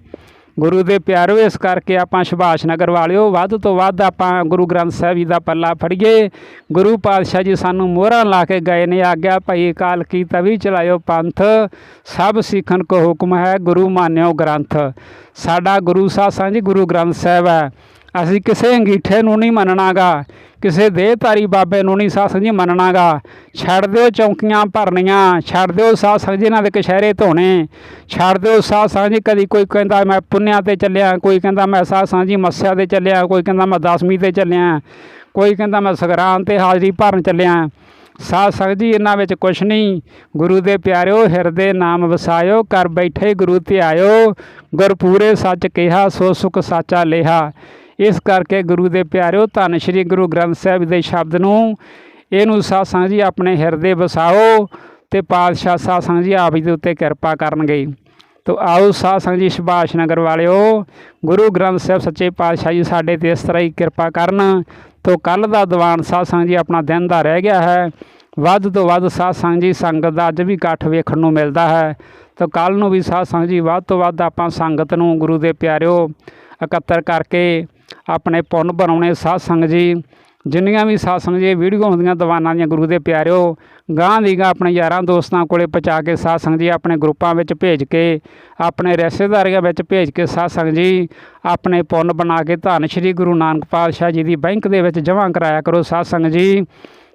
S1: ਗੁਰੂ ਦੇ ਪਿਆਰਿਓ ਇਸ ਕਰਕੇ ਆਪਾਂ ਸੁਭਾਸ਼ ਨਗਰ ਵਾਲਿਓ, ਵੱਧ ਤੋਂ ਵੱਧ ਆਪਾਂ ਗੁਰੂ ਗ੍ਰੰਥ ਸਾਹਿਬ ਜੀ ਦਾ ਪੱਲਾ ਫੜੀਏ। ਗੁਰੂ ਪਾਤਸ਼ਾਹ ਜੀ ਸਾਨੂੰ ਮੋਹਰਾਂ ਲਾ ਕੇ ਗਏ ਨੇ, ਆਗਿਆ ਭਈ ਕਾਲ ਕੀ ਤਵੀ ਚਲਾਇਓ ਪੰਥ, ਸਭ ਸਿੱਖਣ ਕੋ ਹੁਕਮ ਹੈ ਗੁਰੂ ਮਾਨਿਓ ਗ੍ਰੰਥ। ਸਾਡਾ ਗੁਰੂ ਸਾਹਿਬ ਜੀ ਗੁਰੂ ਗ੍ਰੰਥ ਸਾਹਿਬ ਹੈ। ਅਸੀਂ ਕਿਸੇ ਅੰਗੀਠੇ ਨੂੰ ਨਹੀਂ ਮੰਨਣਾਗਾ, ਕਿਸੇ ਦੇਹਧਾਰੀ ਬਾਬੇ ਨੂੰ ਨਹੀਂ ਸਾਧ ਸੰਗਤ ਜੀ ਮੰਨਣਾਗਾ। ਛੱਡ ਦਿਓ ਚੌਂਕੀਆਂ ਭਰਨੀਆਂ, ਛੱਡ ਦਿਓ ਸਾਧ ਸੰਗਤ ਜੀ ਇਹਨਾਂ ਦੇ ਕਸ਼ਹਿਰੇ ਧੋਣੇ, ਛੱਡ ਦਿਓ ਸਾਧ ਸੰਗਤ ਜੀ ਕਦੀ ਕੋਈ ਕਹਿੰਦਾ ਮੈਂ ਪੁੰਨਿਆ ਤੇ ਚੱਲਿਆ, ਕੋਈ ਕਹਿੰਦਾ ਮੈਂ ਸਾਧ ਸੰਗਤ ਜੀ ਮੱਸਿਆ ਤੇ ਚੱਲਿਆ, ਕੋਈ ਕਹਿੰਦਾ ਮੈਂ ਦਸਵੀਂ ਤੇ ਚੱਲਿਆ, ਕੋਈ ਕਹਿੰਦਾ ਮੈਂ ਸਗਰਾਨ ਤੇ ਹਾਜ਼ਰੀ ਭਰਨ ਚੱਲਿਆ। ਸਾਧ ਸੰਗਤ ਜੀ ਇਹਨਾਂ ਵਿੱਚ ਕੁਛ ਨਹੀਂ। ਗੁਰੂ ਦੇ ਪਿਆਰਿਓ, ਹਿਰਦੇ ਨਾਮ ਵਸਾਇਓ ਕਰ ਬੈਠੇ ਗੁਰੂ ਤੇ ਆਇਓ ਗੁਰਪੂਰੇ ਸੱਚ ਕਿਹਾ, ਸੋ ਸੁਖ ਸਾਚਾ ਲੇਹਾ ਇਸ ਕਰਕੇ ਗੁਰੂ ਦੇ ਪਿਆਰਿਓ, ਧੰਨ ਸ਼੍ਰੀ ਗੁਰੂ ਗ੍ਰੰਥ ਸਾਹਿਬ ਦੇ ਸ਼ਬਦ ਨੂੰ ਇਹਨੂੰ ਸਾਧ ਸੰਗਤ ਜੀ ਆਪਣੇ ਹਿਰਦੇ ਵਸਾਓ ਤੇ ਪਾਤਸ਼ਾਹ ਸਾਧ ਸੰਗਤ ਜੀ ਆਪ ਜੀ ਦੇ ਉੱਤੇ ਕਿਰਪਾ ਕਰਨਗੇ। ਤੋ ਆਓ ਸਾਧ ਸੰਗਤ ਜੀ ਸੁਭਾਸ਼ ਨਗਰ ਵਾਲਿਓ, ਗੁਰੂ ਗ੍ਰੰਥ ਸਾਹਿਬ ਸੱਚੇ ਪਾਤਸ਼ਾਹ ਜੀ ਸਾਡੇ ਤੇ ਇਸ ਤਰ੍ਹਾਂ ਹੀ ਕਿਰਪਾ ਕਰਨ। ਤੋ ਕੱਲ ਦਾ ਦੀਵਾਨ ਸਾਧ ਸੰਗਤ ਜੀ ਆਪਣਾ ਦਿਨ ਦਾ ਰਹਿ ਗਿਆ ਹੈ। ਵੱਧ ਤੋਂ ਵੱਧ ਸਾਧ ਸੰਗਤ ਜੀ ਸੰਗਤ ਦਾ ਅੱਜ ਵੀ ਇਕੱਠ ਵੇਖਣ ਨੂੰ ਮਿਲਦਾ ਹੈ। ਤੋ ਕੱਲ ਨੂੰ ਵੀ ਸਾਧ ਸੰਗਤ ਜੀ ਵੱਧ ਤੋਂ ਵੱਧ ਆਪਾਂ ਸੰਗਤ ਨੂੰ ਗੁਰੂ ਦੇ ਪਿਆਰਿਓ ਇਕੱਤਰ ਕਰਕੇ ਆਪਣੇ ਪੁੰਨ ਬਣਾਉਣੇ ਸਾਧ ਸੰਗਤ ਜੀ। ਜਿੰਨੀਆਂ ਵੀ ਸਾਧ ਸੰਗਤ ਜੀ ਵੀਡੀਓ ਹੁੰਦੀਆਂ ਦੀਵਾਨਾਂ ਦੀਆਂ ਗੁਰੂ ਦੇ ਪਿਆਰਿਓ ਗਾਂ ਦੀ ਗਾਂ ਆਪਣੇ ਯਾਰਾਂ ਦੋਸਤਾਂ ਕੋਲੇ ਪਹੁੰਚਾ ਕੇ ਸਾਧ ਸੰਗਤ ਜੀ ਆਪਣੇ ਗਰੁੱਪਾਂ ਵਿੱਚ ਭੇਜ ਕੇ, ਆਪਣੇ ਰਿਸ਼ਤੇਦਾਰੀਆਂ ਵਿੱਚ ਭੇਜ ਕੇ ਸਾਧ ਸੰਗਤ ਜੀ ਆਪਣੇ ਪੁੰਨ ਬਣਾ ਕੇ ਧੰਨ ਸ਼੍ਰੀ ਗੁਰੂ ਨਾਨਕ ਪਾਤਸ਼ਾਹ ਜੀ ਦੀ ਬੈਂਕ ਦੇ ਵਿੱਚ ਜਮ੍ਹਾਂ ਕਰਾਇਆ ਕਰੋ ਸਾਧ ਸੰਗਤ ਜੀ।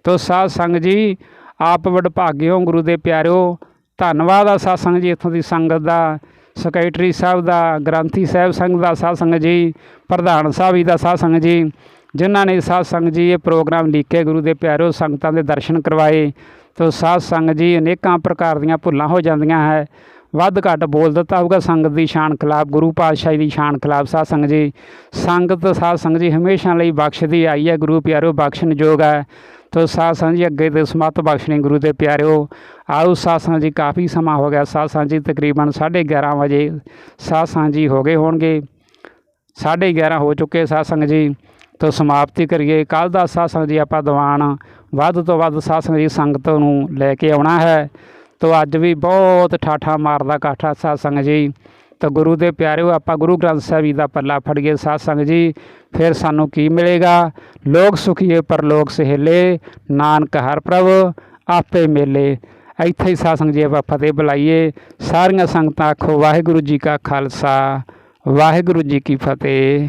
S1: ਤੋ ਸਾਧ ਸੰਗਤ ਜੀ, ਆਪ ਵਡਭਾਗੇ ਹੋ ਗੁਰੂ ਦੇ ਪਿਆਰਿਓ, ਧੰਨਵਾਦ ਆ ਸਾਧ ਸੰਗਤ ਜੀ ਇੱਥੋਂ ਦੀ ਸੰਗਤ ਦਾ। ਸੈਕਟਰੀ ਸਾਹਿਬ ਦਾ, ਗ੍ਰੰਥੀ ਸਾਹਿਬ ਸੰਘ ਦਾ ਸਾਧ ਸੰਗਤ ਜੀ, ਪ੍ਰਧਾਨ ਸਾਹਿਬ ਜੀ ਦਾ ਸਾਧ ਸੰਗਤ ਜੀ, ਜਿਨ੍ਹਾਂ ਨੇ ਸਾਧ ਸੰਗਤ ਜੀ ਇਹ ਪ੍ਰੋਗਰਾਮ ਲਿਖੇ ਗੁਰੂ ਦੇ ਪਿਆਰੋ ਸੰਗਤਾਂ ਦੇ ਦਰਸ਼ਨ ਕਰਵਾਏ, ਤੋ ਸਾਧ ਸੰਗਤ ਜੀ ਅਨੇਕਾਂ ਪ੍ਰਕਾਰ ਦੀਆਂ ਭੁੱਲਾਂ ਹੋ ਜਾਂਦੀਆਂ ਹੈ। ਵੱਧ ਘੱਟ ਬੋਲ ਦਿੱਤਾ ਹੋਊਗਾ ਸੰਗਤ ਦੀ ਸ਼ਾਨ ਖਿਲਾਫ, ਗੁਰੂ ਪਾਤਸ਼ਾਹ ਦੀ ਸ਼ਾਨ ਖਿਲਾਫ ਸਾਧ ਸੰਗਤ ਜੀ। ਸੰਗਤ, ਸਾਧ ਸੰਗਤ ਜੀ ਹਮੇਸ਼ਾ ਲਈ ਬਖਸ਼ਦੀ ਆਈ ਹੈ, ਗੁਰੂ ਪਿਆਰੋ ਬਖਸ਼ਣ ਯੋਗ ਹੈ। ਤੋ ਸਾਧ ਸੰਗਤ ਜੀ ਅੱਗੇ ਤੇ ਸਮਤ ਬਖਸ਼ਣੀ ਗੁਰੂ ਦੇ ਪਿਆਰਿਓ, ਆਓ ਸਾਧ ਸੰਗਤ ਜੀ ਕਾਫੀ ਸਮਾਂ ਹੋ ਗਿਆ, ਸਾਧ ਸੰਗਤ ਜੀ ਤਕਰੀਬਨ 11:30 ਵਜੇ ਸਾਧ ਸੰਗਤ ਜੀ ਹੋ ਗਏ ਹੋਣਗੇ। 11:30 ਹੋ ਚੁੱਕੇ ਸਾਧ ਸੰਗਤ ਜੀ, ਤੋ ਸਮਾਪਤੀ ਕਰੀਏ। ਕੱਲ ਦਾ ਸਾਧ ਸੰਗਤ ਜੀ ਆਪਾਂ ਦੀਵਾਨ ਵੱਧ ਤੋਂ ਵੱਧ ਸਾਧ ਸੰਗਤ ਜੀ ਸੰਗਤ ਨੂੰ ਲੈ ਕੇ ਆਉਣਾ ਹੈ। ਤੋ ਅੱਜ ਵੀ ਬਹੁਤ ਠਾਠਾ ਮਾਰਦਾ ਕਾਠਾ ਸਾਧ ਸੰਗਤ ਜੀ। ਤਾਂ ਗੁਰੂ ਦੇ ਪਿਆਰਿਓ, ਆਪਾਂ ਗੁਰੂ ਗ੍ਰੰਥ ਸਾਹਿਬ ਜੀ ਦਾ ਪੱਲਾ ਫੜੀਏ। ਸਾਧ ਸੰਗਤ ਜੀ, ਫਿਰ ਸਾਨੂੰ ਕੀ ਮਿਲੇਗਾ? ਲੋਕ ਸੁਖੀਏ, ਪਰਲੋਕ ਸਹੇਲੇ, ਨਾਨਕ ਹਰ ਪ੍ਰਭ, ਆਪੇ ਮੇਲੇ। ਇੱਥੇ ਹੀ ਸਾਧ ਸੰਗਤ ਜੀ, ਆਪਾਂ ਫਤਿਹ ਬੁਲਾਈਏ। ਸਾਰੀਆਂ ਸੰਗਤਾਂ ਆਖੋ, ਵਾਹਿਗੁਰੂ ਜੀ ਕਾ ਖਾਲਸਾ, ਵਾਹਿਗੁਰੂ ਜੀ ਕੀ ਫਤਿਹ।